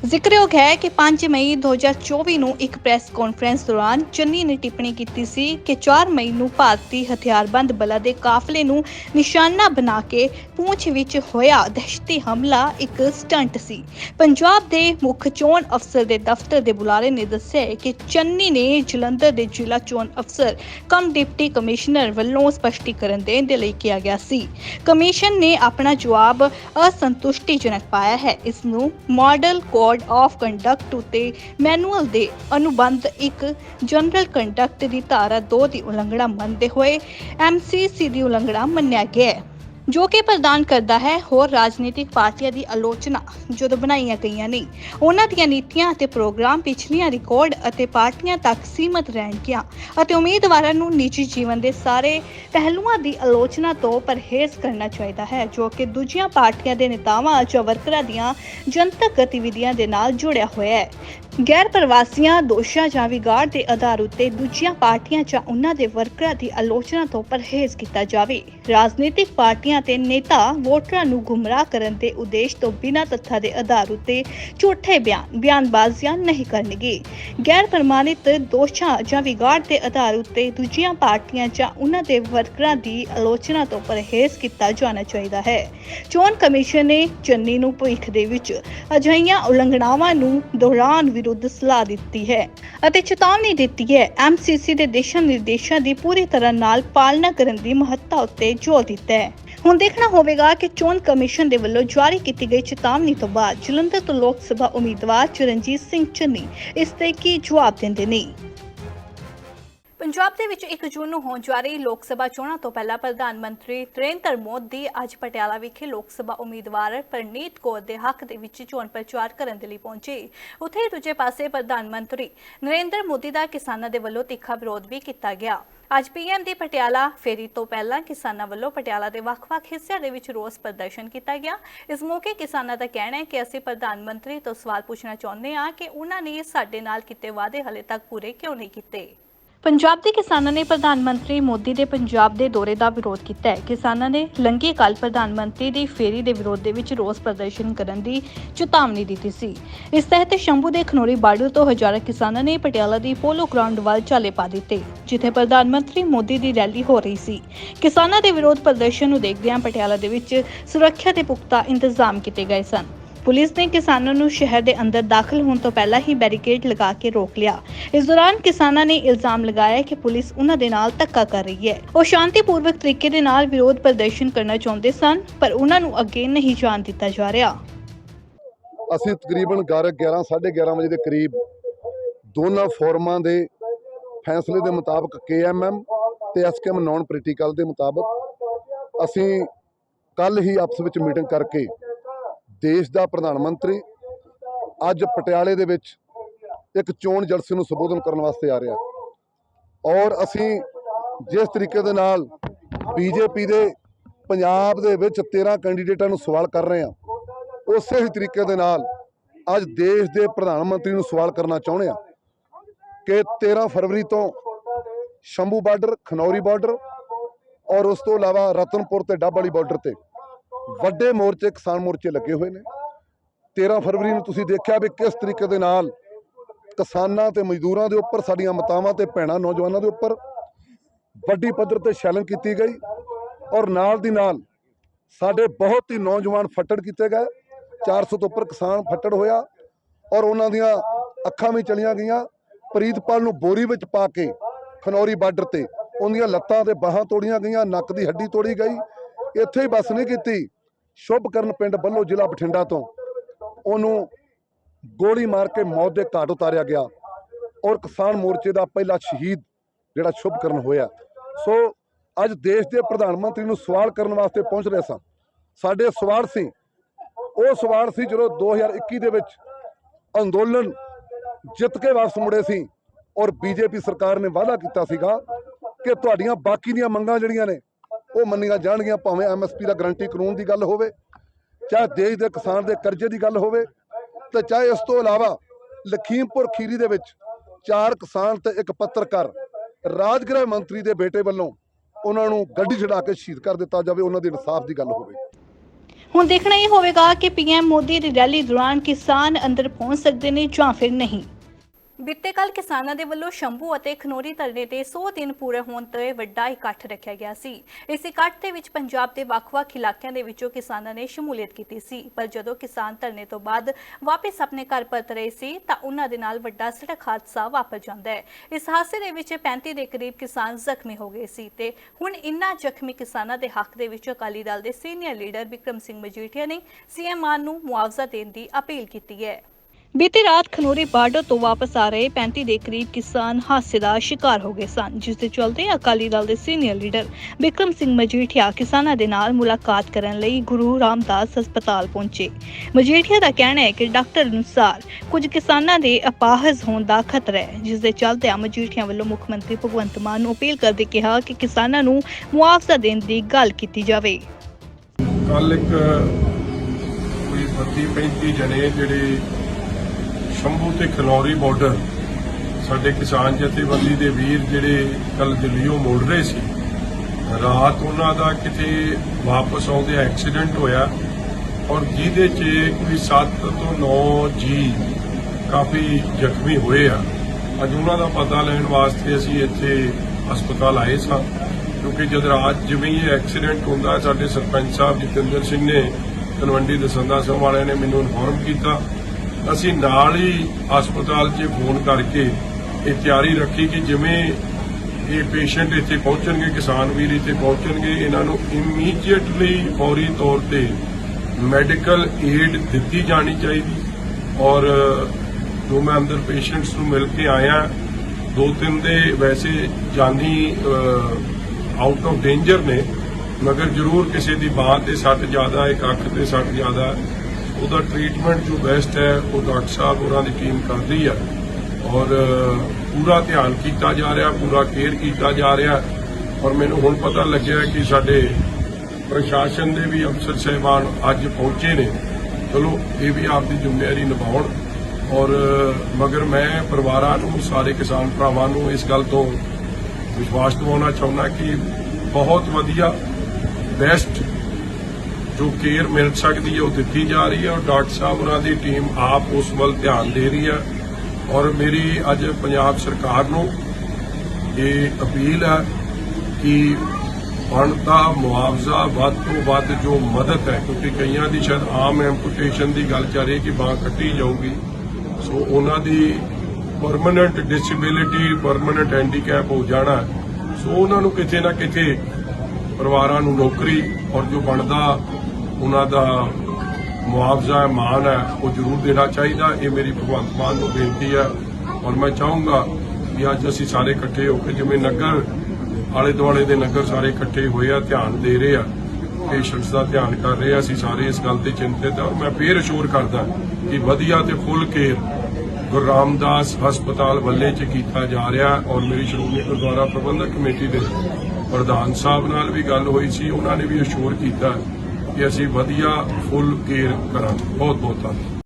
ਜ਼ਿਕਰਯੋਗ ਹੈ ਕਿ 5 ਮਈ 2024 ਨੂੰ ਇੱਕ ਪ੍ਰੈਸ ਕਾਨਫਰੰਸ ਦੌਰਾਨ ਚੰਨੀ ਨੇ ਟਿੱਪਣੀ ਕੀਤੀ ਸੀ ਕਿ 4 ਮਈ ਨੂੰ ਭਾਰਤੀ ਹਥਿਆਰਬੰਦ ਬਲਾਂ ਦੇ ਕਾਫਲੇ ਨੂੰ ਨਿਸ਼ਾਨਾ ਬਣਾ ਕੇ ਪੂੰਛ ਵਿੱਚ ਹੋਇਆ ਦਹਿਸ਼ਤੀ ਹਮਲਾ ਇੱਕ ਸਟੰਟ ਸੀ। ਪੰਜਾਬ ਦੇ ਮੁੱਖ ਚੋਣ ਅਫਸਰ ਦੇ ਦਫ਼ਤਰ ਦੇ ਬੁਲਾਰੇ ਨੇ ਦੱਸਿਆ ਕਿ ਚੰਨੀ ਨੇ ਜਲੰਧਰ ਦੇ ਜ਼ਿਲ੍ਹਾ ਚੋਣ ਅਫਸਰ, ਕਮ ਡਿਪਟੀ ਕਮਿਸ਼ਨਰ ਵੱਲੋਂ ਸਪਸ਼ਟੀਕਰਨ ਦੇਣ ਦੇ ਲਈ ਕਿਹਾ ਗਿਆ ਸੀ। ਕਮਿਸ਼ਨ ਨੇ ਆਪਣਾ ਜਵਾਬ ਅਸੰਤੁਸ਼ਟੀਜਨਕ ਪਾਇਆ ਹੈ। ਇਸ ਨੂੰ ਮਾਡਲ ਕੋਡ ਆਫ ਕੰਡਕਟ ਉਤੇ ਮੈਨੂਅਲ ਦੇ ਅਨੁਬੰਧ ਇੱਕ ਜਨਰਲ ਕੰਡਕਟ ਦੀ ਧਾਰਾ 2 ਦੀ ਉਲੰਘਣਾ ਮੰਨਦੇ ਹੋਏ ਐਮਸੀਸੀ ਦੀ ਉਲੰਘਣਾ ਮੰਨਿਆ ਗਿਆ ਹੈ। ਜੋ ਕਿ ਪ੍ਰਦਾਨ ਕਰਦਾ ਹੈ ਹੋਰ ਰਾਜਨੀਤਿਕ ਪਾਰਟੀਆਂ ਦੀ ਆਲੋਚਨਾ ਜਦੋਂ ਬਣਾਈਆਂ ਗਈਆਂ ਨਹੀਂ ਉਹਨਾਂ ਦੀਆਂ ਨੀਤੀਆਂ ਅਤੇ ਪ੍ਰੋਗਰਾਮ ਪਿਛਲੀਆਂ ਰਿਕਾਰਡ ਅਤੇ ਪਾਰਟੀਆਂ ਤੱਕ ਸੀਮਤ ਰਹਿਣਗੀਆਂ ਅਤੇ ਉਮੀਦਵਾਰਾਂ ਨੂੰ ਨਿੱਜੀ ਜੀਵਨ ਦੇ ਸਾਰੇ ਪਹਿਲੂਆਂ ਦੀ ਆਲੋਚਨਾ ਤੋਂ ਪਰਹੇਜ਼ ਕਰਨਾ ਚਾਹੀਦਾ ਹੈ, ਜੋ ਕਿ ਦੂਜੀਆਂ ਪਾਰਟੀਆਂ ਦੇ ਨੇਤਾਵਾਂ ਜਾਂ ਵਰਕਰਾਂ ਦੀਆਂ ਜਨਤਕ ਗਤੀਵਿਧੀਆਂ ਦੇ ਨਾਲ ਜੁੜਿਆ ਹੋਇਆ ਹੈ। ਗੈਰ ਪ੍ਰਵਾਸੀਆਂ ਦੋਸ਼ਾਂ ਜਾਂ ਵਿਗਾੜ ਦੇ ਆਧਾਰ ਉੱਤੇ ਦੂਜੀਆਂ ਪਾਰਟੀਆਂ ਜਾਂ ਉਹਨਾਂ ਦੇ ਵਰਕਰਾਂ ਦੀ ਆਲੋਚਨਾ ਤੋਂ ਪਰਹੇਜ਼ ਕੀਤਾ ਜਾਵੇ। ਰਾਜਨੀਤਿਕ ਪਾਰਟੀਆਂ ਤੇ ਨੇਤਾ ਵੋਟਰਾਂ ਨੂੰ ਗੁੰਮਰਾਹ ਕਰਨ ਦੇ ਉਦੇਸ਼ ਤੋਂ ਬਿਨਾਂ ਤੱਥਾਂ ਦੇ ਆਧਾਰ ਉੱਤੇ ਝੂਠੇ ਬਿਆਨ, ਬਿਆਨਬਾਜ਼ੀਆਂ ਨਹੀਂ ਕਰਨਗੇ। ਗੈਰ ਪ੍ਰਮਾਣਿਤ ਦੋਸ਼ਾਂ ਜਾਂ ਵਿਗਾੜ ਦੇ ਆਧਾਰ ਉੱਤੇ ਦੂਜੀਆਂ ਪਾਰਟੀਆਂ ਜਾਂ ਉਹਨਾਂ ਦੇ ਵਰਕਰਾਂ ਦੀ ਆਲੋਚਨਾ ਤੋਂ ਪਰਹੇਜ਼ ਕੀਤਾ ਜਾਣਾ ਚਾਹੀਦਾ ਹੈ। ਚੋਣ ਕਮਿਸ਼ਨ ਨੇ ਚੰਨੀ ਨੂੰ ਭਵਿੱਖ ਦੇ ਵਿੱਚ ਅਜਿਹੀਆਂ ਉਲੰਘਣਾਵਾਂ ਨੂੰ ਦੌਰਾਨ ਵਿਰੁੱਧ ਸਲਾਹ ਦਿੱਤੀ ਹੈ ਅਤੇ ਚੇਤਾਵਨੀ ਦਿੱਤੀ ਹੈ। ਐਮਸੀਸੀ ਦੇ ਦਿਸ਼ਾ ਨਿਰਦੇਸ਼ਾਂ ਦੀ ਪੂਰੀ ਤਰ੍ਹਾਂ ਨਾਲ ਪਾਲਣਾ ਕਰਨ ਦੀ ਮਹੱਤਤਾ ਉੱਤੇ ਜ਼ੋਰ ਦਿੱਤਾ ਹੈ। ਹੁਣ ਦੇਖਣਾ ਹੋਵੇਗਾ ਕਿ ਚੋਣ ਕਮਿਸ਼ਨ ਦੇ ਵੱਲੋਂ ਜਾਰੀ ਕੀਤੀ ਗਈ ਚੇਤਾਵਨੀ ਤੋਂ ਬਾਅਦ ਜਲੰਧਰ ਤੋਂ ਲੋਕ ਸਭਾ ਉਮੀਦਵਾਰ ਚਰਨਜੀਤ ਸਿੰਘ ਚੰਨੀ ਇਸ ਤੇ ਕੀ ਜਵਾਬ ਦਿੰਦੇ ਨੇ। ਪੰਜਾਬ ਦੇ ਵਿੱਚ 1 ਜੂਨ ਨੂੰ ਹੋਣ ਜਾ ਰਹੀ ਲੋਕ ਸਭਾ ਚੋਣਾਂ ਤੋਂ ਪਹਿਲਾਂ ਪ੍ਰਧਾਨ ਮੰਤਰੀ ਨਰਿੰਦਰ ਮੋਦੀ ਅੱਜ ਪਟਿਆਲਾ ਵਿਖੇ ਲੋਕ ਸਭਾ ਉਮੀਦਵਾਰ ਪ੍ਰਨੀਤ ਕੌਰ ਦੇ ਹੱਕ ਦੇ ਵਿੱਚ ਚੋਣ ਪ੍ਰਚਾਰ ਕਰਨ ਦੇ ਲਈ ਪਹੁੰਚੇ। ਉੱਥੇ ਹੀ ਦੂਜੇ ਪਾਸੇ ਪ੍ਰਧਾਨ ਮੰਤਰੀ ਨਰਿੰਦਰ ਮੋਦੀ ਦਾ ਕਿਸਾਨਾਂ ਦੇ ਵੱਲੋਂ ਤਿੱਖਾ ਵਿਰੋਧ ਵੀ ਕੀਤਾ ਗਿਆ। ਅੱਜ ਪੀਐਮ ਦੀ ਪਟਿਆਲਾ ਫੇਰੀ ਤੋਂ ਪਹਿਲਾਂ ਕਿਸਾਨਾਂ ਵੱਲੋਂ ਪਟਿਆਲਾ ਦੇ ਵੱਖ-ਵੱਖ ਹਿੱਸਿਆਂ ਦੇ ਵਿੱਚ ਰੋਸ ਪ੍ਰਦਰਸ਼ਨ ਕੀਤਾ ਗਿਆ। ਇਸ ਮੌਕੇ ਕਿਸਾਨਾਂ ਦਾ ਕਹਿਣਾ ਹੈ ਕਿ ਅਸੀਂ ਪ੍ਰਧਾਨ ਮੰਤਰੀ ਤੋਂ ਸਵਾਲ ਪੁੱਛਣਾ ਚਾਹੁੰਦੇ ਹਾਂ ਕਿ ਉਹਨਾਂ ਨੇ ਸਾਡੇ ਨਾਲ ਕੀਤੇ ਵਾਅਦੇ ਹਲੇ ਤੱਕ ਪੂਰੇ ਕਿਉਂ ਨਹੀਂ ਕੀਤੇ। ਪੰਜਾਬ ਦੇ ਕਿਸਾਨਾਂ ਨੇ ਪ੍ਰਧਾਨ ਮੰਤਰੀ ਮੋਦੀ ਦੇ ਪੰਜਾਬ ਦੇ ਦੌਰੇ ਦਾ ਵਿਰੋਧ ਕੀਤਾ ਹੈ। ਕਿਸਾਨਾਂ ਨੇ ਲੰਘੇ ਕੱਲ ਪ੍ਰਧਾਨ ਮੰਤਰੀ ਦੀ ਫੇਰੀ ਦੇ ਵਿਰੋਧ ਦੇ ਵਿੱਚ ਰੋਸ ਪ੍ਰਦਰਸ਼ਨ ਕਰਨ ਦੀ ਚੇਤਾਵਨੀ ਦਿੱਤੀ ਸੀ। ਇਸ ਤਹਿਤ ਸ਼ੰਭੂ ਦੇ ਖਨੋਰੀ ਬਾਰਡਰ ਤੋਂ ਹਜ਼ਾਰਾਂ ਕਿਸਾਨਾਂ ਨੇ ਪਟਿਆਲਾ ਦੀ ਪੋਲੋ ਗਰਾਊਂਡ ਵੱਲ ਚਾਲੇ ਪਾ ਦਿੱਤੇ, ਜਿੱਥੇ ਪ੍ਰਧਾਨ ਮੰਤਰੀ ਮੋਦੀ ਦੀ ਰੈਲੀ ਹੋ ਰਹੀ ਸੀ। ਕਿਸਾਨਾਂ ਦੇ ਵਿਰੋਧ ਪ੍ਰਦਰਸ਼ਨ ਨੂੰ ਦੇਖਦਿਆਂ ਪਟਿਆਲਾ ਦੇ ਵਿੱਚ ਸੁਰੱਖਿਆ ਦੇ ਪੁਖਤਾ ਇੰਤਜ਼ਾਮ ਕੀਤੇ ਗਏ ਸਨ। ਪੁਲਿਸ ਨੇ ਕਿਸਾਨਾਂ ਨੂੰ ਸ਼ਹਿਰ ਦੇ ਅੰਦਰ ਦਾਖਲ ਹੋਣ ਤੋਂ ਪਹਿਲਾਂ ਹੀ ਬੈਰੀਕੇਡ ਲਗਾ ਕੇ ਰੋਕ ਲਿਆ। ਇਸ ਦੌਰਾਨ ਕਿਸਾਨਾਂ ਨੇ ਇਲਜ਼ਾਮ ਲਗਾਇਆ ਕਿ ਪੁਲਿਸ ਉਹਨਾਂ ਦੇ ਨਾਲ ਧੱਕਾ ਕਰ ਰਹੀ ਹੈ। ਉਹ ਸ਼ਾਂਤੀਪੂਰਵਕ ਤਰੀਕੇ ਦੇ ਨਾਲ ਵਿਰੋਧ ਪ੍ਰਦਰਸ਼ਨ ਕਰਨਾ ਚਾਹੁੰਦੇ ਸਨ, ਪਰ ਉਹਨਾਂ ਨੂੰ ਅੱਗੇ ਨਹੀਂ ਜਾਣ ਦਿੱਤਾ ਜਾ ਰਿਹਾ। ਅਸੀਂ ਤਕਰੀਬਨ 11 11:30 ਵਜੇ ਦੇ ਕਰੀਬ ਦੋਨਾਂ ਫੋਰਮਾਂ ਦੇ ਫੈਸਲੇ ਦੇ ਮੁਤਾਬਕ ਕੇਐਮਐਮ ਤੇ ਐਸਕੇਐਮ ਨਾਨ ਪੋਲੀਟੀਕਲ ਦੇ ਮੁਤਾਬਕ ਅਸੀਂ ਕੱਲ ਹੀ ਆਪਸ ਵਿੱਚ ਮੀਟਿੰਗ ਕਰਕੇ ਦੇਸ਼ ਦਾ ਪ੍ਰਧਾਨ ਮੰਤਰੀ ਅੱਜ ਪਟਿਆਲੇ ਦੇ ਵਿੱਚ ਇੱਕ ਚੋਣ ਜਲਸੇ ਨੂੰ ਸੰਬੋਧਨ ਕਰਨ ਵਾਸਤੇ ਆ ਰਿਹਾ। ਔਰ ਅਸੀਂ ਜਿਸ ਤਰੀਕੇ ਦੇ ਨਾਲ ਬੀਜੇਪੀ ਦੇ, ਪੰਜਾਬ ਦੇ ਵਿੱਚ 13 ਕੈਂਡੀਡੇਟਾਂ ਨੂੰ ਸਵਾਲ ਕਰ ਰਹੇ ਹਾਂ, ਉਸੇ ਹੀ ਤਰੀਕੇ ਦੇ ਨਾਲ ਅੱਜ ਦੇਸ਼ ਦੇ ਪ੍ਰਧਾਨ ਮੰਤਰੀ ਨੂੰ ਸਵਾਲ ਕਰਨਾ ਚਾਹੁੰਦੇ ਆ ਕਿ 13 ਫਰਵਰੀ ਤੋਂ ਸ਼ੰਭੂ ਬਾਰਡਰ, ਖਨੌਰੀ ਬਾਰਡਰ ਔਰ ਉਸ ਤੋਂ ਇਲਾਵਾ ਰਤਨਪੁਰ ਤੇ ਡੱਬ ਵਾਲੀ ਬਾਰਡਰ ਤੇ ਵੱਡੇ ਮੋਰਚੇ, ਕਿਸਾਨ ਮੋਰਚੇ ਲੱਗੇ ਹੋਏ ਨੇ। 13 ਫਰਵਰੀ ਨੂੰ ਤੁਸੀਂ ਦੇਖਿਆ ਵੀ ਕਿਸ ਤਰੀਕੇ ਦੇ ਨਾਲ ਕਿਸਾਨਾਂ ਤੇ ਮਜ਼ਦੂਰਾਂ ਦੇ ਉੱਪਰ, ਸਾਡੀਆਂ ਮਾਤਾਵਾਂ ਤੇ ਭੈਣਾਂ, ਨੌਜਵਾਨਾਂ ਦੇ ਉੱਪਰ ਵੱਡੀ ਪੱਧਰ ਤੇ ਸ਼ੈਲਿੰਗ ਕੀਤੀ ਗਈ ਔਰ ਨਾਲ ਦੀ ਨਾਲ ਸਾਡੇ ਬਹੁਤ ਹੀ ਨੌਜਵਾਨ ਫੱਟੜ ਕੀਤੇ ਗਏ। 400 ਤੋਂ ਉੱਪਰ ਕਿਸਾਨ ਫੱਟੜ ਹੋਇਆ ਔਰ ਉਹਨਾਂ ਦੀਆਂ ਅੱਖਾਂ ਵੀ ਚਲੀਆਂ ਗਈਆਂ। ਪ੍ਰੀਤਪਾਲ ਨੂੰ ਬੋਰੀ ਵਿੱਚ ਪਾ ਕੇ ਖਨੌਰੀ ਬਾਰਡਰ ਤੇ ਉਹਦੀਆਂ ਲੱਤਾਂ ਤੇ ਬਾਹਾਂ ਤੋੜੀਆਂ ਗਈਆਂ, ਨੱਕ ਦੀ ਹੱਡੀ ਤੋੜੀ ਗਈ। ਇੱਥੇ ਹੀ ਬਸ ਨਹੀਂ ਕੀਤੀ। ਸ਼ੁਭਕਰਨ ਪਿੰਡ ਬੱਲੋ ਜ਼ਿਲ੍ਹਾ ਬਠਿੰਡਾ ਤੋਂ ਉਹਨੂੰ ਗੋਲੀ ਮਾਰ ਕੇ ਮੌਤ ਦੇ ਘਾਟ ਉਤਾਰਿਆ ਗਿਆ ਔਰ ਕਿਸਾਨ ਮੋਰਚੇ ਦਾ ਪਹਿਲਾ ਸ਼ਹੀਦ ਜਿਹੜਾ ਸ਼ੁਭਕਰਨ ਹੋਇਆ। ਸੋ ਅੱਜ ਦੇਸ਼ ਦੇ ਪ੍ਰਧਾਨ ਮੰਤਰੀ ਨੂੰ ਸਵਾਲ ਕਰਨ ਵਾਸਤੇ ਪਹੁੰਚ ਰਹੇ ਸਾਂ। ਸਾਡੇ ਸਵਾਲ ਸੀ, ਉਹ ਸਵਾਲ ਸੀ ਜਦੋਂ 2021 ਦੇ ਵਿੱਚ ਅੰਦੋਲਨ ਜਿੱਤ ਕੇ ਵਾਪਸ ਮੁੜੇ ਸੀ ਔਰ ਬੀਜੇਪੀ ਸਰਕਾਰ ਨੇ ਵਾਅਦਾ ਕੀਤਾ ਸੀਗਾ ਕਿ ਤੁਹਾਡੀਆਂ ਬਾਕੀ ਦੀਆਂ ਮੰਗਾਂ ਜਿਹੜੀਆਂ ਨੇ ਉਹ ਮੰਨੀਆਂ ਜਾਣਗੀਆਂ ਭਾਵੇਂ ਐਮਐਸਪੀ ਦਾ ਗਰੰਟੀ ਕਾਨੂੰਨ ਦੀ ਗੱਲ ਹੋਵੇ, ਚਾਹੇ ਦੇਸ਼ ਦੇ ਕਿਸਾਨ ਦੇ ਕਰਜ਼ੇ ਦੀ ਗੱਲ ਹੋਵੇ, ਤੇ ਚਾਹੇ ਇਸ ਤੋਂ ਇਲਾਵਾ ਲਖੀਮਪੁਰ ਖੀਰੀ ਦੇ ਵਿੱਚ ਚਾਰ ਕਿਸਾਨ ਤੇ ਇੱਕ ਪੱਤਰਕਾਰ, ਰਾਜਗ੍ਰਹਿ ਮੰਤਰੀ ਦੇ ਬੇਟੇ ਵੱਲੋਂ ਉਹਨਾਂ ਨੂੰ ਗੱਡੀ ਛਡਾ ਕੇ ਸ਼ਹੀਦ ਕਰ ਦਿੱਤਾ ਜਾਵੇ, ਉਹਨਾਂ ਦੇ ਇਨਸਾਫ ਦੀ ਗੱਲ ਹੋਵੇ। ਹੁਣ ਦੇਖਣਾ ਇਹ ਹੋਵੇਗਾ ਕਿ ਪੀਐਮ ਮੋਦੀ ਦੀ ਰੈਲੀ ਦੌਰਾਨ ਕਿਸਾਨ ਅੰਦਰ ਪਹੁੰਚ ਸਕਦੇ ਨੇ ਜਾਂ ਫਿਰ ਨਹੀਂ। ਬੀਤੇ ਕੱਲ ਕਿਸਾਨਾਂ ਦੇ ਵੱਲੋਂ ਸ਼ੰਭੂ ਅਤੇ ਖਨੋਰੀ ਧਰਨੇ ਤੇ 100 ਦਿਨ ਪੂਰੇ ਹੋਣ ਤੇ ਵੱਡਾ ਇਕੱਠ ਰੱਖਿਆ ਗਿਆ ਸੀ। ਇਸ ਇਕੱਠ ਦੇ ਵਿੱਚ ਪੰਜਾਬ ਦੇ ਵੱਖ-ਵੱਖ ਇਲਾਕਿਆਂ ਦੇ ਵਿੱਚੋਂ ਕਿਸਾਨਾਂ ਨੇ ਸ਼ਮੂਲੀਅਤ ਕੀਤੀ ਸੀ। ਪਰ ਜਦੋਂ ਕਿਸਾਨ ਧਰਨੇ ਤੋਂ ਬਾਅਦ ਵਾਪਸ ਆਪਣੇ ਘਰ ਪਰਤ ਰਹੇ ਸੀ, ਤਾਂ ਉਹਨਾਂ ਦੇ ਨਾਲ ਵੱਡਾ ਸੜਕ ਹਾਦਸਾ ਵਾਪਰ ਜਾਂਦਾ ਹੈ। ਇਸ ਹਾਦਸੇ ਦੇ ਵਿੱਚ 35 ਦੇ ਕਰੀਬ ਕਿਸਾਨ ਜ਼ਖਮੀ ਹੋ ਗਏ ਸੀ ਤੇ ਹੁਣ ਇਨ੍ਹਾਂ ਜ਼ਖਮੀ ਕਿਸਾਨਾਂ ਦੇ ਹੱਕ ਦੇ ਵਿੱਚ ਅਕਾਲੀ ਦਲ ਦੇ ਸੀਨੀਅਰ ਲੀਡਰ ਵਿਕਰਮ ਸਿੰਘ ਮਜੀਠੀਆ ਨੇ ਸੀਐਮ ਮਾਨ ਨੂੰ ਮੁਆਵਜ਼ਾ ਦੇਣ ਦੀ ਅਪੀਲ ਕੀਤੀ ਹੈ। ਬੀਤੀ ਰਾਤ ਖਨੋਰੀ ਬਾਰਡਰ ਤੋਂ ਵਾਪਸ ਆ ਰਹੇ 35 ਦੇ ਕਰੀਬ ਕਿਸਾਨ ਹਾਦਸੇ ਦਾ ਸ਼ਿਕਾਰ ਹੋ ਗਏ ਸਨ, ਜਿਸ ਦੇ ਚਲਦੇ ਅਕਾਲੀ ਦਲ ਦੇ ਸੀਨੀਅਰ ਲੀਡਰ ਵਿਕਰਮ ਸਿੰਘ ਮਜੀਠੀਆ ਕਿਸਾਨਾਂ ਦੇ ਨਾਲ ਮੁਲਾਕਾਤ ਕਰਨ ਲਈ ਗੁਰੂ ਰਾਮਦਾਸ ਹਸਪਤਾਲ ਪਹੁੰਚੇ। ਮਜੀਠੀਆ ਦਾ ਕਹਿਣਾ ਹੈ ਕਿ ਡਾਕਟਰ ਅਨੁਸਾਰ ਕੁਝ ਕਿਸਾਨਾਂ ਦੇ ਅਪਾਹਜ ਹੋਣ ਦਾ ਖਤਰਾ ਹੈ, ਜਿਸ ਦੇ ਚਲਦੇ ਮਜੀਠੀਆ ਵੱਲੋਂ ਮੁੱਖ ਮੰਤਰੀ ਭਗਵੰਤ ਮਾਨ ਨੂੰ ਅਪੀਲ ਕਰਦੇ ਕਿਹਾ ਕਿ ਕਿਸਾਨਾਂ ਨੂੰ ਮੁਆਵਜ਼ਾ ਦੇਣ ਦੀ ਗੱਲ ਕੀਤੀ ਜਾਵੇ। ਕੱਲ ਇੱਕ ਕੋਈ 35 ਜਣੇ ਜਿਹੜੇ ਸ਼ੰਭੂ ਤੇ ਖਨੌਰੀ ਬਾਰਡਰ ਸਾਡੇ ਕਿਸਾਨ ਜਥੇਬੰਦੀ ਦੇ ਵੀਰ ਜਿਹੜੇ ਕੱਲ ਦਿੱਲੀੋਂ ਮੁੜ ਰਹੇ ਸੀ। ਰਾਤ ਉਹਨਾਂ ਦਾ ਕਿਤੇ ਵਾਪਸ ਆਉਂਦੇ ਐਕਸੀਡੈਂਟ ਹੋਇਆ ਔਰ ਜਿਹਦੇ 'ਚ ਕੋਈ 7 ਤੋਂ 9 ਜੀ ਕਾਫੀ ਜ਼ਖਮੀ ਹੋਏ ਆ। ਅੱਜ ਉਹਨਾਂ ਦਾ ਪਤਾ ਲੈਣ ਵਾਸਤੇ ਅਸੀਂ ਇੱਥੇ ਹਸਪਤਾਲ ਆਏ ਸਾਂ, ਕਿਉਂਕਿ ਜਦ ਰਾਤ ਜਿਵੇਂ ਇਹ ਐਕਸੀਡੈਂਟ ਹੁੰਦਾ, ਸਾਡੇ ਸਰਪੰਚ ਸਾਹਿਬ ਜਤਿੰਦਰ ਸਿੰਘ ਨੇ ਤਲਵੰਡੀ ਦਸੰਦਾ ਸਿੰਘ ਵਾਲਿਆਂ ਨੇ ਮੈਨੂੰ ਇਨਫੋਰਮ ਕੀਤਾ ਅਸੀਂ ਨਾਲ ਹੀ ਹਸਪਤਾਲ 'ਚ ਫੋਨ ਕਰਕੇ ਇਹ ਤਿਆਰੀ ਰੱਖੀ ਕਿ ਜਿਵੇਂ ਇਹ ਪੇਸ਼ੈਂਟ ਇੱਥੇ ਪਹੁੰਚਣਗੇ, ਕਿਸਾਨ ਵੀਰ ਇੱਥੇ ਪਹੁੰਚਣਗੇ, ਇਹਨਾਂ ਨੂੰ ਇਮੀਡੀਏਟਲੀ ਫੌਰੀ ਤੌਰ ਤੇ ਮੈਡੀਕਲ ਏਡ ਦਿੱਤੀ ਜਾਣੀ ਚਾਹੀਦੀ ਔਰ ਜੋ ਮੈਂ ਅੰਦਰ ਪੇਸ਼ੈਂਟਸ ਨੂੰ ਮਿਲ ਕੇ ਆਇਆ ਦੋ ਤਿੰਨ ਦੇ ਵੈਸੇ ਜਾਨੀ ਆਊਟ ਆਫ ਡੇਂਜਰ ਨੇ, ਮਗਰ ਜ਼ਰੂਰ ਕਿਸੇ ਦੀ ਬਾਹ ਤੇ ਸੱਟ ਜ਼ਿਆਦਾ, ਇੱਕ ਅੱਖ ਤੇ ਸੱਟ ਜ਼ਿਆਦਾ ਹੈ। ਉਹਦਾ ਟ੍ਰੀਟਮੈਂਟ ਜੋ ਬੈਸਟ ਹੈ, ਉਹ ਡਾਕਟਰ ਸਾਹਿਬ ਹੋਰਾਂ ਦੀ ਟੀਮ ਕਰ ਰਹੀ ਹੈ ਔਰ ਪੂਰਾ ਧਿਆਨ ਕੀਤਾ ਜਾ ਰਿਹਾ, ਪੂਰਾ ਕੇਅਰ ਕੀਤਾ ਜਾ ਰਿਹਾ। ਔਰ ਮੈਨੂੰ ਹੁਣ ਪਤਾ ਲੱਗਿਆ ਕਿ ਸਾਡੇ ਪ੍ਰਸ਼ਾਸਨ ਦੇ ਵੀ ਅਫਸਰ ਸਹਿਬਾਨ ਅੱਜ ਪਹੁੰਚੇ ਨੇ। ਚਲੋ, ਇਹ ਵੀ ਆਪ ਦੀ ਜ਼ਿੰਮੇਵਾਰੀ ਨਿਭਾਉਣ। ਔਰ ਮਗਰ ਮੈਂ ਪਰਿਵਾਰਾਂ ਨੂੰ, ਸਾਰੇ ਕਿਸਾਨ ਭਰਾਵਾਂ ਨੂੰ ਇਸ ਗੱਲ ਤੋਂ ਵਿਸ਼ਵਾਸ ਦਿਵਾਉਣਾ ਚਾਹੁੰਦਾ ਕਿ ਬਹੁਤ ਵਧੀਆ ਬੈਸਟ ਜੋ ਕੇਅਰ ਮਿਲ ਸਕਦੀ ਹੈ, ਉਹ ਦਿੱਤੀ ਜਾ ਰਹੀ ਹੈ ਔਰ ਡਾਕਟਰ ਸਾਹਿਬ ਉਹਨਾਂ ਦੀ ਟੀਮ ਆਪ ਉਸ ਵੱਲ ਧਿਆਨ ਦੇ ਰਹੀ ਹੈ ਔਰ ਮੇਰੀ ਅੱਜ ਪੰਜਾਬ ਸਰਕਾਰ ਨੂੰ ਇਹ ਅਪੀਲ ਹੈ ਕਿ ਬਣਦਾ ਮੁਆਵਜ਼ਾ ਵੱਧ ਤੋਂ ਵੱਧ ਜੋ ਮਦਦ ਹੈ, ਕਿਉਂਕਿ ਕਈਆਂ ਦੀ ਸ਼ਾਇਦ ਆਮ ਐਮਪੂਟੇਸ਼ਨ ਦੀ ਗੱਲ ਚੱਲ ਰਹੀ ਹੈ ਕਿ ਬਾਹ ਕੱਟੀ ਜਾਊਗੀ। ਸੋ ਉਹਨਾਂ ਦੀ ਪਰਮਨੈਂਟ ਡਿਸੇਬਿਲਿਟੀ ਪਰਮਨੈਂਟ ਹੈਂਡੀਕੈਪ ਹੋ ਜਾਣਾ ਸੋ ਉਹਨਾਂ ਨੂੰ ਕਿਤੇ ਨਾ ਕਿਤੇ ਪਰਿਵਾਰਾਂ ਨੂੰ ਨੌਕਰੀ ਔਰ ਜੋ ਬਣਦਾ ਉਹਨਾਂ ਦਾ ਮੁਆਵਜ਼ਾ ਹੈ ਮਾਨ ਹੈ, ਉਹ ਜ਼ਰੂਰ ਦੇਣਾ ਚਾਹੀਦਾ। ਇਹ ਮੇਰੀ ਭਗਵੰਤ ਮਾਨ ਨੂੰ ਬੇਨਤੀ ਹੈ ਔਰ ਮੈਂ ਚਾਹੂੰਗਾ ਕਿ ਅੱਜ ਅਸੀਂ ਸਾਰੇ ਇਕੱਠੇ ਹੋ ਕੇ, ਜਿਵੇਂ ਨਗਰ ਆਲੇ ਦੁਆਲੇ ਦੇ ਨਗਰ ਸਾਰੇ ਇਕੱਠੇ ਹੋਏ ਆ, ਧਿਆਨ ਦੇ ਰਹੇ ਆ, ਪੇਸ਼ੈਂਟਸ ਦਾ ਧਿਆਨ ਕਰ ਰਹੇ ਆ, ਅਸੀਂ ਸਾਰੇ ਇਸ ਗੱਲ ਤੇ ਚਿੰਤਤ ਆ। ਔਰ ਮੈਂ ਫੇਰ ਅਸ਼ੋਰ ਕਰਦਾ ਕਿ ਵਧੀਆ ਤੇ ਫੁੱਲ ਕੇਅਰ ਗੁਰੂ ਰਾਮਦਾਸ ਹਸਪਤਾਲ ਵੱਲੇ ਚ ਕੀਤਾ ਜਾ ਰਿਹਾ ਔਰ ਮੇਰੀ ਸ਼੍ਰੋਮਣੀ ਗੁਰਦੁਆਰਾ ਪ੍ਰਬੰਧਕ ਕਮੇਟੀ ਦੇ ਪ੍ਰਧਾਨ ਸਾਹਿਬ ਨਾਲ ਵੀ ਗੱਲ ਹੋਈ ਸੀ, ਉਹਨਾਂ ਨੇ ਵੀ ਅਸ਼ੋਰ ਕੀਤਾ। ਕਿ ਅਸੀਂ ਵਧੀਆ ਫੁੱਲ ਕੇਅਰ ਕਰਾਂਗੇ। ਬਹੁਤ ਬਹੁਤ ਧੰਨਵਾਦ।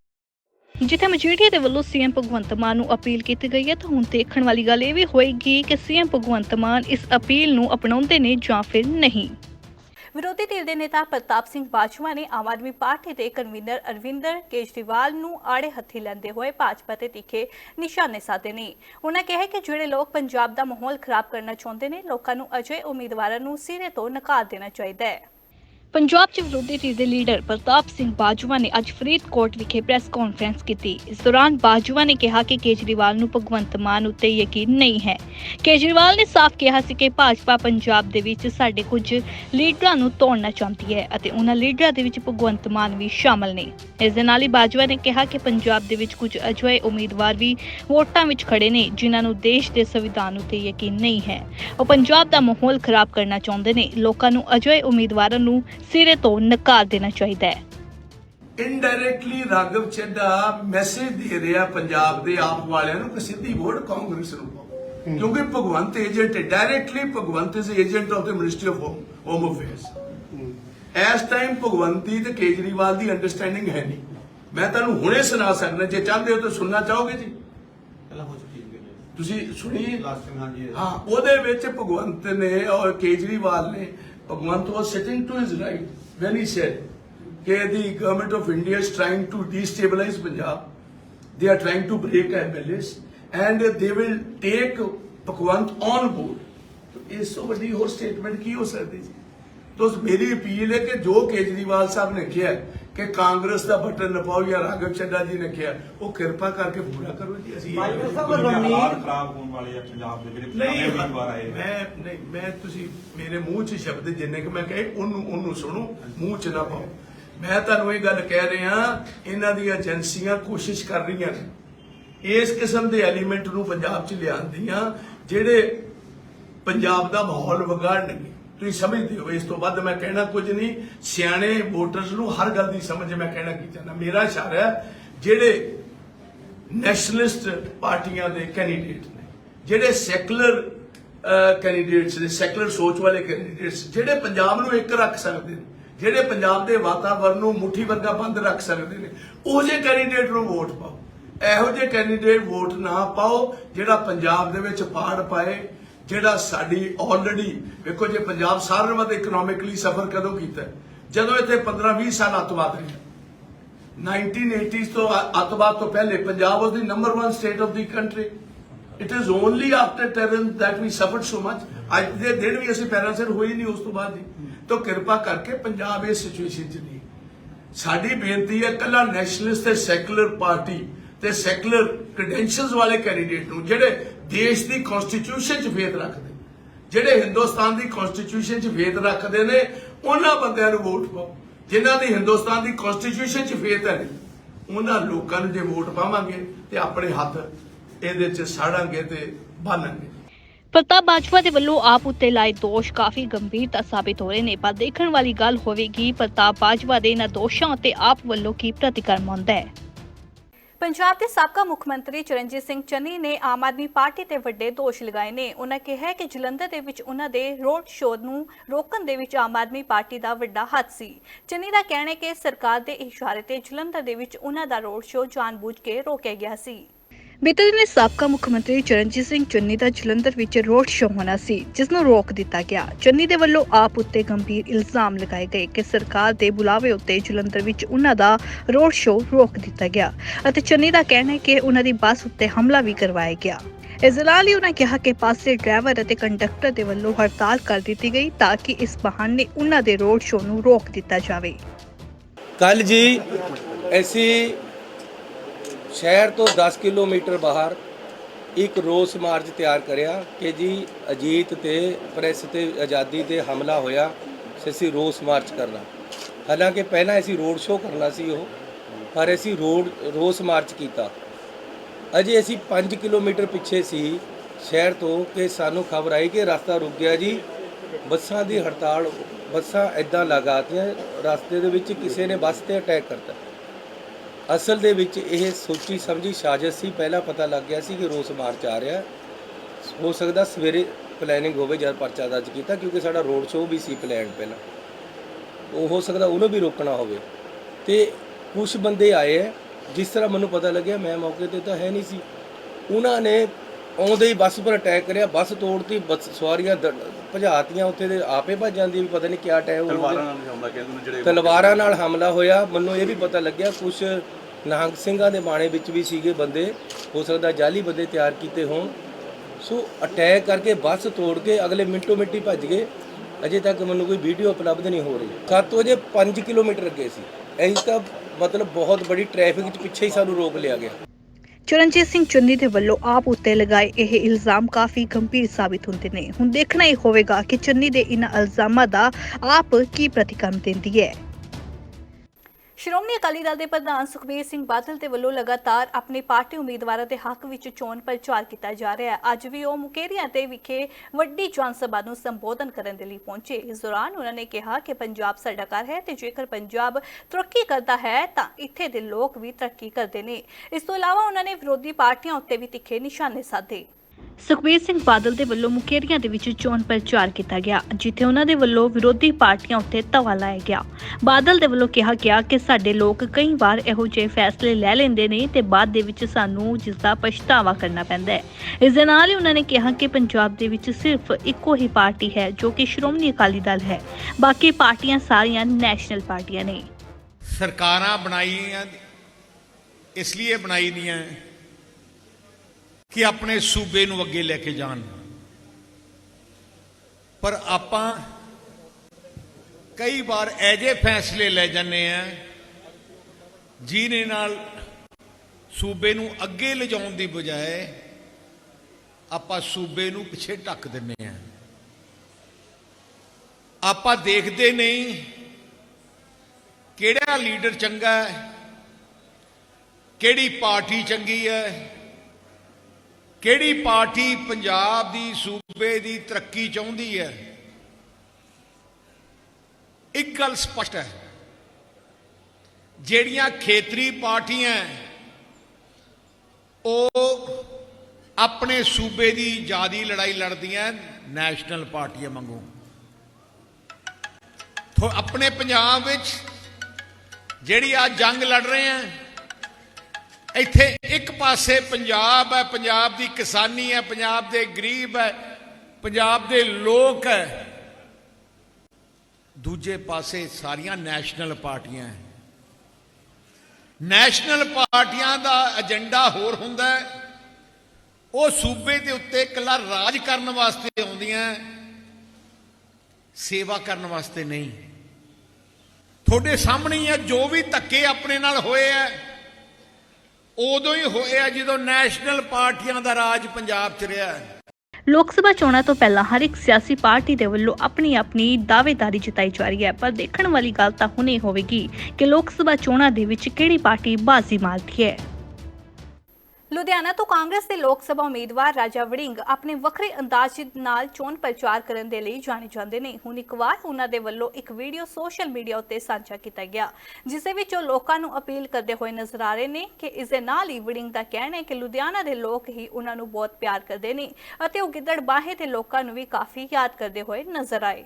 ਜਿੱਥੇ ਮਜੀਠੀਆ ਦੇ ਵੱਲੋਂ ਸੀਐਮ ਭਗਵੰਤ ਮਾਨ ਨੂੰ ਅਪੀਲ ਕੀਤੀ ਗਈ ਹੈ ਤਾਂ ਹੁਣ ਦੇਖਣ ਵਾਲੀ ਗੱਲ ਇਹ ਵੀ ਹੋਏਗੀ ਕਿ ਸੀਐਮ ਭਗਵੰਤ ਮਾਨ ਇਸ ਅਪੀਲ ਨੂੰ ਅਪਣਾਉਂਦੇ ਨੇ ਜਾਂ ਫਿਰ ਨਹੀਂ। ਵਿਰੋਧੀ ਧਿਰ ਦੇ ਨੇਤਾ ਪ੍ਰਤਾਪ ਸਿੰਘ ਬਾਜਵਾ ਨੇ ਆਮ ਆਦਮੀ ਪਾਰਟੀ ਦੇ ਕਨਵੀਨਰ ਅਰਵਿੰਦਰ ਕੇਜਰੀਵਾਲ ਨੂੰ ਆੜੇ ਹੱਥੀ ਲੈਂਦੇ ਹੋਏ ਭਾਜਪਾ ਤੇ ਤਿੱਖੇ ਨਿਸ਼ਾਨੇ ਸਾਧੇ ਨੇ। ਉਹਨਾਂ ਕਿਹਾ ਕਿ ਜਿਹੜੇ ਲੋਕ ਪੰਜਾਬ ਦਾ ਮਾਹੌਲ ਖਰਾਬ ਕਰਨਾ ਚਾਹੁੰਦੇ ਨੇ ਲੋਕਾਂ ਨੂੰ ਅਜੇ ਉਮੀਦਵਾਰਾਂ ਨੂੰ ਸਿਰੇ ਤੋਂ ਨਕਾਰ ਦੇਣਾ ਚਾਹੀਦਾ ਹੈ। ਪੰਜਾਬ 'ਚ ਵਿਰੋਧੀ ਧਿਰ ਦੇ ਲੀਡਰ ਪ੍ਰਤਾਪ ਸਿੰਘ ਬਾਜਵਾ ਨੇ ਅੱਜ ਫਰੀਦਕੋਟ ਵਿਖੇ ਪ੍ਰੈਸ ਕਾਨਫਰੰਸ ਕੀਤੀ। ਇਸ ਦੌਰਾਨ ਬਾਜਵਾ ਨੇ ਕਿਹਾ ਕਿ ਕੇਜਰੀਵਾਲ ਨੂੰ ਭਗਵੰਤ ਮਾਨ ਉੱਤੇ ਯਕੀਨ ਨਹੀਂ ਹੈ। ਕੇਜਰੀਵਾਲ ਨੇ ਸਾਫ਼ ਕਿਹਾ ਸੀ ਕਿ ਭਾਜਪਾ ਪੰਜਾਬ ਦੇ ਵਿੱਚ ਸਾਡੇ ਕੁਝ ਲੀਡਰਾਂ ਨੂੰ ਤੋੜਨਾ ਚਾਹੁੰਦੀ ਹੈ ਅਤੇ ਉਹਨਾਂ ਲੀਡਰਾਂ ਦੇ ਵਿੱਚ ਭਗਵੰਤ ਮਾਨ ਵੀ ਸ਼ਾਮਲ ਨੇ। ਇਸ ਦੇ ਨਾਲ ਹੀ ਬਾਜਵਾ ਨੇ ਕਿਹਾ ਕਿ ਪੰਜਾਬ ਦੇ ਵਿੱਚ ਕੁਝ ਅਜਿਹੇ ਉਮੀਦਵਾਰ ਵੀ ਵੋਟਾਂ ਵਿੱਚ ਖੜੇ ਨੇ ਜਿਨ੍ਹਾਂ ਨੂੰ ਦੇਸ਼ ਦੇ ਸੰਵਿਧਾਨ ਉੱਤੇ ਯਕੀਨ ਨਹੀਂ ਹੈ। ਉਹ ਪੰਜਾਬ ਦਾ ਮਾਹੌਲ ਖਰਾਬ ਕਰਨਾ ਚਾਹੁੰਦੇ ਨੇ। ਲੋਕਾਂ ਨੂੰ ਅਜਿਹੇ ਉਮੀਦਵਾਰਾਂ ਨੂੰ ਸਿਰੇ ਤੋਂ ਨਕਾਰ ਦੇਣਾ ਚਾਹੀਦਾ ਹੈ। ਇਨਡਾਇਰੈਕਟਲੀ ਰਾਘਵ ਚੱਡਾ ਮੈਸੇਜ ਦੇ ਰਿਹਾ ਪੰਜਾਬ ਦੇ ਆਪ ਵਾਲਿਆਂ ਨੂੰ ਕਿ ਸਿੱਧੀ ਵੋਟ ਕਾਂਗਰਸ ਨੂੰ ਪਾਓ। ਕਿਉਂਕਿ ਭਗਵੰਤ ਏਜੰਟ ਹੈ directly Bhagwant is agent of the ministry of home affairs ਇਸ ਟਾਈਮ ਭਗਵੰਤੀ ਤੇ ਕੇਜਰੀਵਾਲ ਦੀ ਅੰਡਰਸਟੈਂਡਿੰਗ ਹੈ ਨਹੀਂ। ਮੈਂ ਤੁਹਾਨੂੰ ਹੁਣੇ ਸੁਣਾ ਸਕਦਾ ਜੇ ਚਾਹੁੰਦੇ ਹੋ ਤਾਂ ਸੁਣਨਾ ਚਾਹੋਗੇ ਜੀ? ਪਹਿਲਾਂ ਹੋ ਚੁੱਕੀ ਹੈ ਤੁਸੀਂ ਸੁਣੀ? ਲਾਸਟ ਟਾਈਮ ਹਾਂਜੀ। ਹਾਂ ਉਹਦੇ ਵਿੱਚ ਭਗਵੰਤ ਨੇ ਔਰ ਕੇਜਰੀਵਾਲ ਨੇ Bhagwant was sitting to his right when he said ਕਿ the government of India is trying to destabilize Punjab. They are trying to break MLAs and they will take Bhagwant on board ਇਸ ਤੋਂ ਵੱਡੀ ਹੋਰ statement ਕੀ ਹੋ ਸਕਦੀ ਜੀ ਤੋ ਮੇਰੀ ਅਪੀਲ ਹੈ ਕਿ ਜੋ ਕੇਜਰੀਵਾਲ ਸਾਹਿਬ ਨੇ ਕਿਹਾ ਕਿ ਕਾਂਗਰਸ ਦਾ ਬਟਨ ਨਪਾਓ ਜਾਂ ਰਾਘਵ ਚੱਡਾ ਜੀ ਨੇ ਕਿਹਾ ਉਹ ਕਿਰਪਾ ਕਰਕੇ ਪੂਰਾ ਕਰੋ ਜੀ ਅਸੀਂ ਹਾਲਾਤ ਖਰਾਬ ਹੋਣ ਵਾਲੇ ਆ ਪੰਜਾਬ ਦੇ ਜਿਹੜੇ ਨਵੇਂ ਉਮੀਦਵਾਰ ਆਏ। ਮੈਂ ਨਹੀਂ ਮੈਂ ਤੁਸੀਂ ਮੇਰੇ ਮੂੰਹ 'ਚ ਸ਼ਬਦ ਜਿੰਨੇ ਕਿ ਮੈਂ ਕਹੇ ਉਹਨੂੰ ਉਹਨੂੰ ਸੁਣੋ ਮੂੰਹ 'ਚ ਨਾ ਪਾਓ। ਮੈਂ ਤੁਹਾਨੂੰ ਇਹ ਗੱਲ ਕਹਿ ਰਿਹਾ ਇਹਨਾਂ ਦੀਆਂ ਏਜੰਸੀਆਂ ਕੋਸ਼ਿਸ਼ ਕਰ ਰਹੀਆਂ ਨੇ। ਇਸ ਕਿਸਮ ਦੇ ਐਲੀਮੈਂਟ ਨੂੰ ਪੰਜਾਬ 'ਚ ਲਿਆਂਦੀਆਂ ਜਿਹੜੇ ਪੰਜਾਬ ਦਾ ਮਾਹੌਲ ਵਿਗਾੜਨਗੇ। ਤੁਸੀਂ ਸਮਝਦੇ ਹੋ, ਇਸ ਤੋਂ ਵੱਧ ਮੈਂ ਕਹਿਣਾ ਕੁਝ ਨਹੀਂ। ਸਿਆਣੇ ਵੋਟਰਸ ਨੂੰ ਹਰ ਗੱਲ ਦੀ ਸਮਝ ਮੈਂ ਕਹਿਣਾ ਕੀ ਚਾਹੁੰਦਾ। ਮੇਰਾ ਇਸ਼ਾਰਾ ਜਿਹੜੇ ਨੈਸ਼ਨਲਿਸਟ ਪਾਰਟੀਆਂ ਦੇ ਕੈਂਡੀਡੇਟ ਨੇ, ਜਿਹੜੇ ਸੈਕੂਲਰ ਕੈਂਡੀਡੇਟਸ ਨੇ ਸੈਕੂਲਰ ਸੋਚ ਵਾਲੇ ਕੈਂਡੀਡੇਟਸ ਜਿਹੜੇ ਪੰਜਾਬ ਨੂੰ ਇੱਕ ਰੱਖ ਸਕਦੇ ਨੇ, ਜਿਹੜੇ ਪੰਜਾਬ ਦੇ ਵਾਤਾਵਰਣ ਨੂੰ ਮੁੱਠੀ ਵਰਗਾ ਬੰਦ ਰੱਖ ਸਕਦੇ ਨੇ, ਉਹ ਜਿਹੇ ਕੈਂਡੀਡੇਟ ਨੂੰ ਵੋਟ ਪਾਓ। ਇਹੋ ਜਿਹੇ ਕੈਂਡੀਡੇਟ ਵੋਟ ਨਾ ਪਾਓ, ਜਿਹੜਾ ਪੰਜਾਬ ਦੇ ਵਿੱਚ ਪਾੜ ਪਾਏ ਜਿਹੜਾ ਸਾਡੀ ਆਲਰੇਡੀ ਵੇਖੋ ਜੇ ਪੰਜਾਬ ਸਾਰਿਆਂ ਨਾਲੋਂ ਵੱਧ ਇਕਨੋਮਿਕਲੀ ਸਫਰ ਕਦੋਂ ਕੀਤਾ ਜਦੋਂ ਇੱਥੇ 15-20 ਸਾਲ ਅੱਤਵਾਦ ਰਿਹਾ 1980s ਤੋਂ ਅੱਤਵਾਦ ਤੋਂ ਪਹਿਲੇ Punjab was the number one state of the country. It is only after terror that we suffered so much. ਅੱਜ ਦੇ ਦਿਨ ਵੀ ਅਸੀਂ ਪੈਰਾਸਰ ਹੋਈ ਨਹੀਂ ਉਸ ਤੋਂ ਬਾਅਦ ਦੀ ਤਾਂ ਕਿਰਪਾ ਕਰਕੇ ਪੰਜਾਬ ਇਸ ਸਿਚੁਏਸ਼ਨ 'ਚ ਨਹੀਂ ਸਾਡੀ ਬੇਨਤੀ ਹੈ ਕੱਲਾ ਨੈਸ਼ਨਲਿਸਟ ਤੇ ਸੈਕੂਲਰ ਪਾਰਟੀ ਤੇ ਸੈਕੂਲਰ ਕ੍ਰੈਡੈਂਸ਼ੀਅਲਸ ਵਾਲੇ ਕੈਂਡੀਡੇਟ ਨੂੰ, ਜਿਹੜੇ ਦੇਸ਼ ਦੀ ਕਨਸਟੀਟਿਊਸ਼ਨ 'ਚ ਫੇਥ ਰੱਖਦੇ। ਜਿਹੜੇ ਹਿੰਦੁਸਤਾਨ ਦੀ ਕਨਸਟੀਟਿਊਸ਼ਨ 'ਚ ਫੇਥ ਰੱਖਦੇ ਨੇ, ਉਹਨਾਂ ਬੰਦਿਆਂ ਨੂੰ ਵੋਟ ਪਾਓ। ਜਿਨ੍ਹਾਂ ਦੀ ਹਿੰਦੁਸਤਾਨ ਦੀ ਕਨਸਟੀਟਿਊਸ਼ਨ 'ਚ ਫੇਥ ਹੈ, ਉਹਨਾਂ ਲੋਕਾਂ ਨੂੰ ਜੇ ਵੋਟ ਪਾਵਾਂਗੇ ਤੇ ਆਪਣੇ ਹੱਥ ਇਹਦੇ 'ਚ ਸਾੜਾਂਗੇ ਤੇ ਬਾਲਾਂਗੇ ਪ੍ਰਤਾਪ ਬਾਜਵਾ ਦੇ ਵੱਲੋਂ ਆਪ ਉੱਤੇ ਲਾਏ ਦੋਸ਼ ਕਾਫੀ ਗੰਭੀਰ ਤਾਂ ਸਾਬਿਤ ਹੋ ਰਹੇ ਨੇ, ਪਰ ਦੇਖਣ ਵਾਲੀ ਗੱਲ ਹੋਵੇਗੀ ਪ੍ਰਤਾਪ ਬਾਜਵਾ ਦੇ ਇਹਨਾਂ ਦੋਸ਼ਾਂ ਉੱਤੇ ਆਪ ਵੱਲੋਂ ਕੀ ਪ੍ਰਤੀਕਰਮ ਆਉਂਦਾ ਹੈ। ਪੰਜਾਬ ਦੇ ਸਾਬਕਾ ਮੁੱਖ ਮੰਤਰੀ ਚਰਨਜੀਤ ਸਿੰਘ ਚੰਨੀ ਨੇ ਆਮ ਆਦਮੀ ਪਾਰਟੀ ਤੇ ਵੱਡੇ ਦੋਸ਼ ਲਗਾਏ ਨੇ। ਉਹਨਾਂ ਕਿਹਾ ਕਿ ਜਲੰਧਰ ਦੇ ਵਿੱਚ ਉਹਨਾਂ ਦੇ ਰੋਡ ਸ਼ੋਅ ਨੂੰ ਰੋਕਣ ਦੇ ਵਿੱਚ ਆਮ ਆਦਮੀ ਪਾਰਟੀ ਦਾ ਵੱਡਾ ਹੱਥ ਸੀ। ਚੰਨੀ ਦਾ ਕਹਿਣਾ ਹੈ ਕਿ ਸਰਕਾਰ ਦੇ ਇਸ਼ਾਰੇ ਤੇ ਜਲੰਧਰ ਦੇ ਵਿੱਚ ਉਹਨਾਂ ਦਾ ਰੋਡ ਸ਼ੋਅ ਜਾਣਬੁੱਝ ਕੇ ਰੋਕਿਆ ਗਿਆ ਸੀ। ਬੀਤੇ ਦਿਨ ਸਾਬਕਾ ਮੁੱਖ ਮੰਤਰੀ ਚਰਨਜੀਤ ਸਿੰਘ ਚੰਨੀ ਦਾ ਜਲੰਧਰ ਵਿੱਚ ਰੋਡ ਸ਼ੋਅ ਹੋਣਾ ਸੀ, ਜਿਸ ਨੂੰ ਰੋਕ ਦਿੱਤਾ ਗਿਆ। ਚੰਨੀ ਦੇ ਵੱਲੋਂ ਆਪ ਉੱਤੇ ਗੰਭੀਰ ਇਲਜ਼ਾਮ ਲਗਾਏ ਗਏ ਕਿ ਸਰਕਾਰ ਦੇ ਬੁਲਾਵੇ ਉੱਤੇ ਜਲੰਧਰ ਵਿੱਚ ਉਹਨਾਂ ਦਾ ਰੋਡ ਸ਼ੋਅ ਰੋਕ ਦਿੱਤਾ ਗਿਆ ਅਤੇ ਚੰਨੀ ਦਾ ਕਹਿਣਾ ਹੈ ਕਿ ਉਹਨਾਂ ਦੀ ਬੱਸ ਉੱਤੇ ਹਮਲਾ ਵੀ ਕਰਵਾਇਆ ਗਿਆ। ਇਸ ਦੌਰਾਨ ਨਾਲ ਹੀ ਉਹਨਾਂ ਕਿਹਾ ਕਿ ਪਾਸੇ ਡਰਾਈਵਰ ਅਤੇ ਕੰਡਕਟਰ ਦੇ ਵੱਲੋਂ ਹੜਤਾਲ ਕਰ ਦਿੱਤੀ ਗਈ ਤਾਂ ਕਿ ਇਸ ਬਹਾਨੇ ਉਹਨਾਂ ਦੇ ਰੋਡ ਸ਼ੋਅ ਨੂੰ ਰੋਕ ਦਿੱਤਾ ਜਾਵੇ। ਕੱਲ ਜੀ ਅਸੀਂ ਸ਼ਹਿਰ ਤੋਂ 10 ਕਿਲੋਮੀਟਰ ਬਾਹਰ ਇੱਕ ਰੋਸ ਮਾਰਚ ਤਿਆਰ ਕਰਿਆ ਕਿ ਜੀ ਅਜੀਤ ਤੇ ਪ੍ਰੈਸ ਤੇ ਆਜ਼ਾਦੀ ਤੇ ਹਮਲਾ ਹੋਇਆ ਅਸੀਂ ਰੋਸ ਮਾਰਚ ਕਰਨਾ। ਹਾਲਾਂਕਿ ਪਹਿਲਾਂ ਅਸੀਂ ਰੋਡ ਸ਼ੋਅ ਕਰਨਾ ਸੀ ਉਹ, ਪਰ ਅਸੀਂ ਰੋਡ, ਰੋਸ ਮਾਰਚ ਕੀਤਾ। ਅਜੇ ਅਸੀਂ 5 ਕਿਲੋਮੀਟਰ ਪਿੱਛੇ ਸੀ ਸ਼ਹਿਰ ਤੋਂ ਕਿ ਸਾਨੂੰ ਖਬਰ ਆਈ ਕਿ ਰਸਤਾ ਰੁਕ ਗਿਆ ਜੀ। ਬੱਸਾਂ ਦੀ ਹੜਤਾਲ, ਬੱਸਾਂ ਇਦਾਂ ਲਗਾਤੀਆਂ ਰਸਤੇ ਦੇ ਵਿੱਚ ਕਿਸੇ ਨੇ ਬੱਸ ਤੇ ਅਟੈਕ ਕਰਤਾ। ਅਸਲ ਦੇ ਵਿੱਚ ਇਹ ਸੋਚੀ ਸਮਝੀ ਸਾਜ਼ਿਸ਼ ਸੀ। ਪਹਿਲਾਂ ਪਤਾ ਲੱਗ ਗਿਆ ਸੀ ਕਿ ਰੋਸ ਮਾਰਚ ਆ ਰਿਹਾ। ਹੋ ਸਕਦਾ ਸਵੇਰੇ ਪਲੈਨਿੰਗ ਹੋਵੇ ਜਦ ਪਰਚਾ ਦਰਜ ਕੀਤਾ, ਕਿਉਂਕਿ ਸਾਡਾ ਰੋਡ ਸ਼ੋਅ ਵੀ ਸੀ ਪਲਾਨ ਪਹਿਲਾਂ। ਉਹ ਹੋ ਸਕਦਾ ਉਹਨੂੰ ਵੀ ਰੋਕਣਾ ਹੋਵੇ। ਤੇ ਕੁਝ ਬੰਦੇ ਆਏ ਹੈ। ਜਿਸ ਤਰ੍ਹਾਂ ਮੈਨੂੰ ਪਤਾ ਲੱਗਿਆ, ਮੈਂ ਮੌਕੇ ਤੇ ਤਾਂ ਹੈ ਨਹੀਂ ਸੀ। ਉਹਨਾਂ ਨੇ ਆਉਂਦੇ ਹੀ ਬੱਸ ਪਰ ਅਟੈਕ ਕਰਿਆ ਬੱਸ ਤੋੜਤੀ ਬੱਸ ਸਵਾਰੀਆਂ ਦ- ਭਜਾਤੀਆਂ ਉੱਥੇ ਦੇ ਆਪੇ ਭੱਜ ਜਾਂਦੀ ਵੀ ਪਤਾ ਨਹੀਂ ਕਿਆ ਟਾਈਮ ਤਲਵਾਰਾਂ ਨਾਲ ਹਮਲਾ ਕਹਿੰਦੇ ਨੇ ਜਿਹੜੇ ਤਲਵਾਰਾਂ ਨਾਲ ਹਮਲਾ ਹੋਇਆ। ਮੈਨੂੰ ਇਹ ਵੀ ਪਤਾ ਲੱਗਿਆ ਕੁਝ ਨਿਹੰਗ ਸਿੰਘਾਂ ਦੇ ਬਾਣੇ ਵਿੱਚ ਵੀ ਸੀਗੇ ਬੰਦੇ। ਹੋ ਸਕਦਾ ਜਾਲੀ ਬੰਦੇ ਤਿਆਰ ਕੀਤੇ ਹੋਣ। ਸੋ ਅਟੈਕ ਕਰਕੇ ਬੱਸ ਤੋੜ ਕੇ ਅਗਲੇ ਮਿੰਟੋ ਮਿੰਟੀ ਭੱਜ ਗਏ। ਅਜੇ ਤੱਕ ਮੈਨੂੰ ਕੋਈ ਵੀਡੀਓ ਉਪਲਬਧ ਨਹੀਂ ਹੋ ਰਹੀ। 7 ਵਜੇ 5 ਕਿਲੋਮੀਟਰ ਅੱਗੇ ਸੀ। ਅਸੀਂ ਤਾਂ ਮਤਲਬ ਬਹੁਤ ਬੜੀ ਟ੍ਰੈਫਿਕ 'ਚ ਪਿੱਛੇ ਹੀ ਸਾਨੂੰ ਰੋਕ ਲਿਆ ਗਿਆ। ਚਰਨਜੀਤ ਸਿੰਘ ਚੁੰਨੀ ਦੇ ਵੱਲੋਂ ਆਪ ਉੱਤੇ ਲਗਾਏ ਇਹ ਇਲਜ਼ਾਮ ਕਾਫੀ ਗੰਭੀਰ ਸਾਬਿਤ ਹੁੰਦੇ ਨੇ। ਹੁਣ ਦੇਖਣਾ ਹੀ ਹੋਵੇਗਾ ਕਿ ਚੁੰਨੀ ਦੇ ਇਨ੍ਹਾਂ ਇਲਜ਼ਾਮਾਂ ਦਾ ਆਪ ਕੀ ਪ੍ਰਤੀਕਰਮ ਦਿੰਦੀ ਹੈ। ਸ਼੍ਰੋਮਣੀ ਅਕਾਲੀ ਦਲ ਦੇ ਪ੍ਰਧਾਨ ਸੁਖਬੀਰ ਸਿੰਘ ਬਾਦਲ ਦੇ ਵੱਲੋਂ ਲਗਾਤਾਰ ਆਪਣੇ ਪਾਰਟੀ ਉਮੀਦਵਾਰਾਂ ਦੇ ਹੱਕ ਵਿੱਚ ਚੋਣ ਪ੍ਰਚਾਰ ਕੀਤਾ ਜਾ ਰਿਹਾ ਹੈ। ਅੱਜ ਵੀ ਉਹ ਮੁਕੇਰੀਆਂ ਤੇ ਵਿਖੇ ਵੱਡੀ ਜਨ ਸਭਾ ਨੂੰ ਸੰਬੋਧਨ ਕਰਨ ਦੇ ਲਈ ਪਹੁੰਚੇ। ਇਸ ਦੌਰਾਨ ਉਹਨਾਂ ਨੇ ਕਿਹਾ ਕਿ ਪੰਜਾਬ ਸਾਡਾ ਘਰ ਹੈ ਤੇ ਜੇਕਰ ਪੰਜਾਬ ਤਰੱਕੀ ਕਰਦਾ ਹੈ ਤਾਂ ਇੱਥੇ ਦੇ ਲੋਕ ਵੀ ਤਰੱਕੀ ਕਰਦੇ ਨੇ। ਇਸ ਤੋਂ ਇਲਾਵਾ ਉਹਨਾਂ ਨੇ ਵਿਰੋਧੀ ਪਾਰਟੀਆਂ ਉੱਤੇ ਵੀ ਤਿੱਖੇ ਨਿਸ਼ਾਨੇ ਸਾਧੇ। ਸੁਖਬੀਰ ਸਿੰਘ ਬਾਦਲ ਦੇ ਵੱਲੋਂ ਮੁਕੇਰੀਆਂ ਦੇ ਵਿੱਚ ਚੋਣ ਪ੍ਰਚਾਰ ਕੀਤਾ ਗਿਆ, ਜਿੱਥੇ ਉਹਨਾਂ ਦੇ ਵੱਲੋਂ ਵਿਰੋਧੀ ਪਾਰਟੀਆਂ ਉੱਤੇ ਤਵਾ ਲਾਇਆ ਗਿਆ। ਬਾਦਲ ਦੇ ਵੱਲੋਂ ਕਿਹਾ ਗਿਆ ਕਿ ਸਾਡੇ ਲੋਕ ਕਈ ਵਾਰ ਇਹੋ ਜਿਹੇ ਫੈਸਲੇ ਲੈ ਲੈਂਦੇ ਨੇ ਤੇ ਬਾਅਦ ਦੇ ਵਿੱਚ ਸਾਨੂੰ ਜਿਸ ਦਾ ਪਛਤਾਵਾ ਕਰਨਾ ਪੈਂਦਾ ਹੈ। ਇਸ ਦੇ ਨਾਲ ਹੀ ਉਹਨਾਂ ਨੇ ਕਿਹਾ ਕਿ ਪੰਜਾਬ ਦੇ ਵਿੱਚ ਸਿਰਫ ਇੱਕੋ ਹੀ ਪਾਰਟੀ ਹੈ ਜੋ ਕਿ ਸ਼੍ਰੋਮਣੀ ਅਕਾਲੀ ਦਲ ਹੈ। ਬਾਕੀ ਪਾਰਟੀਆਂ ਸਾਰੀਆਂ ਨੈਸ਼ਨਲ ਪਾਰਟੀਆਂ ਨੇ। ਸਰਕਾਰਾਂ ਬਣਾਈਆਂ, ਇਸ ਲਈ ਬਣਾਈ ਦੀਆਂ ਕਿ ਆਪਣੇ ਸੂਬੇ ਨੂੰ ਅੱਗੇ ਲੈ ਕੇ ਜਾਣ। ਪਰ ਆਪਾਂ ਕਈ ਵਾਰ ਐਜੇ ਫੈਸਲੇ ਲੈ ਜਾਂਦੇ ਆ ਜਿਹਨੇ ਨਾਲ ਸੂਬੇ ਨੂੰ ਅੱਗੇ ਲਿਜਾਉਣ ਦੀ ਬਜਾਏ ਆਪਾਂ ਸੂਬੇ ਨੂੰ ਪਿੱਛੇ ਢੱਕ ਦਿੰਨੇ ਆ ਆਪਾਂ ਦੇਖਦੇ ਨਹੀਂ ਕਿਹੜਾ ਲੀਡਰ ਚੰਗਾ ਹੈ, ਕਿਹੜੀ ਪਾਰਟੀ ਚੰਗੀ ਹੈ ਕਿਹੜੀ ਪਾਰਟੀ ਪੰਜਾਬ ਦੀ ਸੂਬੇ ਦੀ ਤਰੱਕੀ ਚਾਹੁੰਦੀ ਹੈ? ਇੱਕ ਗੱਲ ਸਪਸ਼ਟ ਹੈ। ਜਿਹੜੀਆਂ ਖੇਤਰੀ ਪਾਰਟੀਆਂ ਉਹ ਆਪਣੇ ਸੂਬੇ ਦੀ ਜਿਆਦੀ ਲੜਾਈ ਲੜਦੀਆਂ ਨੈਸ਼ਨਲ ਪਾਰਟੀਆਂ ਵਾਂਗੂ। ਆਪਣੇ ਪੰਜਾਬ ਵਿੱਚ ਜਿਹੜੀ ਆ ਜੰਗ ਲੜ ਰਹੇ ਆ ਇੱਥੇ ਇੱਕ ਪਾਸੇ ਪੰਜਾਬ ਹੈ, ਪੰਜਾਬ ਦੀ ਕਿਸਾਨੀ ਹੈ, ਪੰਜਾਬ ਦੇ ਗਰੀਬ ਹੈ, ਪੰਜਾਬ ਦੇ ਲੋਕ ਹੈ। ਦੂਜੇ ਪਾਸੇ ਸਾਰੀਆਂ ਨੈਸ਼ਨਲ ਪਾਰਟੀਆਂ ਹੈ। ਨੈਸ਼ਨਲ ਪਾਰਟੀਆਂ ਦਾ ਏਜੰਡਾ ਹੋਰ ਹੁੰਦਾ ਹੈ। ਉਹ ਸੂਬੇ ਦੇ ਉੱਤੇ ਇਕੱਲਾ ਰਾਜ ਕਰਨ ਵਾਸਤੇ ਆਉਂਦੀਆਂ ਸੇਵਾ ਕਰਨ ਵਾਸਤੇ ਨਹੀਂ। ਤੁਹਾਡੇ ਸਾਹਮਣੇ ਹੀ ਹੈ, ਜੋ ਵੀ ਧੱਕੇ ਆਪਣੇ ਨਾਲ ਹੋਏ ਆ ਉਦੋਂ ਹੀ ਹੋਏ ਜਦੋਂ ਨੈਸ਼ਨਲ ਪਾਰਟੀਆਂ ਦਾ ਰਾਜ ਪੰਜਾਬ 'ਚ ਰਿਹਾ। ਹੈ ਲੋਕ ਸਭਾ ਚੋਣਾਂ ਤੋਂ ਪਹਿਲਾਂ ਹਰ ਇੱਕ ਸਿਆਸੀ ਪਾਰਟੀ ਦੇ ਵੱਲੋਂ ਆਪਣੀ ਆਪਣੀ ਦਾਅਵੇਦਾਰੀ ਜਤਾਈ ਜਾ ਰਹੀ ਹੈ, ਪਰ ਦੇਖਣ ਵਾਲੀ ਗੱਲ ਤਾਂ ਹੁਣੇ ਹੋਵੇਗੀ ਕਿ ਲੋਕ ਸਭਾ ਚੋਣਾਂ ਦੇ ਵਿੱਚ ਕਿਹੜੀ ਪਾਰਟੀ ਬਾਜ਼ੀ ਮਾਰਦੀ ਹੈ। ਲੁਧਿਆਣਾ ਤੋਂ ਕਾਂਗਰਸ ਦੇ ਲੋਕ ਸਭਾ ਉਮੀਦਵਾਰ ਰਾਜਾ ਵੜਿੰਗ ਆਪਣੇ ਵੱਖਰੇ ਅੰਦਾਜ਼ ਨਾਲ ਚੋਣ ਪ੍ਰਚਾਰ ਕਰਨ ਦੇ ਲਈ ਜਾਣੇ ਜਾਂਦੇ ਨੇ। ਹੁਣ ਇੱਕ ਵਾਰ ਉਹਨਾਂ ਦੇ ਵੱਲੋਂ ਇੱਕ ਵੀਡੀਓ ਸੋਸ਼ਲ ਮੀਡੀਆ ਉੱਤੇ ਸਾਂਝਾ ਕੀਤਾ ਗਿਆ, ਜਿਸ ਦੇ ਵਿੱਚ ਉਹ ਲੋਕਾਂ ਨੂੰ ਅਪੀਲ ਕਰਦੇ ਹੋਏ ਨਜ਼ਰ ਆ ਰਹੇ ਨੇ ਕਿ ਇਸ ਦੇ ਨਾਲ ਹੀ ਵੜਿੰਗ ਦਾ ਕਹਿਣਾ ਹੈ ਕਿ ਲੁਧਿਆਣਾ ਦੇ ਲੋਕ ਹੀ ਉਹਨਾਂ ਨੂੰ ਬਹੁਤ ਪਿਆਰ ਕਰਦੇ ਨੇ ਅਤੇ ਉਹ ਗਿੱਦੜ ਬਾਹੇ ਦੇ ਲੋਕਾਂ ਨੂੰ ਵੀ ਕਾਫੀ ਯਾਦ ਕਰਦੇ ਹੋਏ ਨਜ਼ਰ ਆਏ।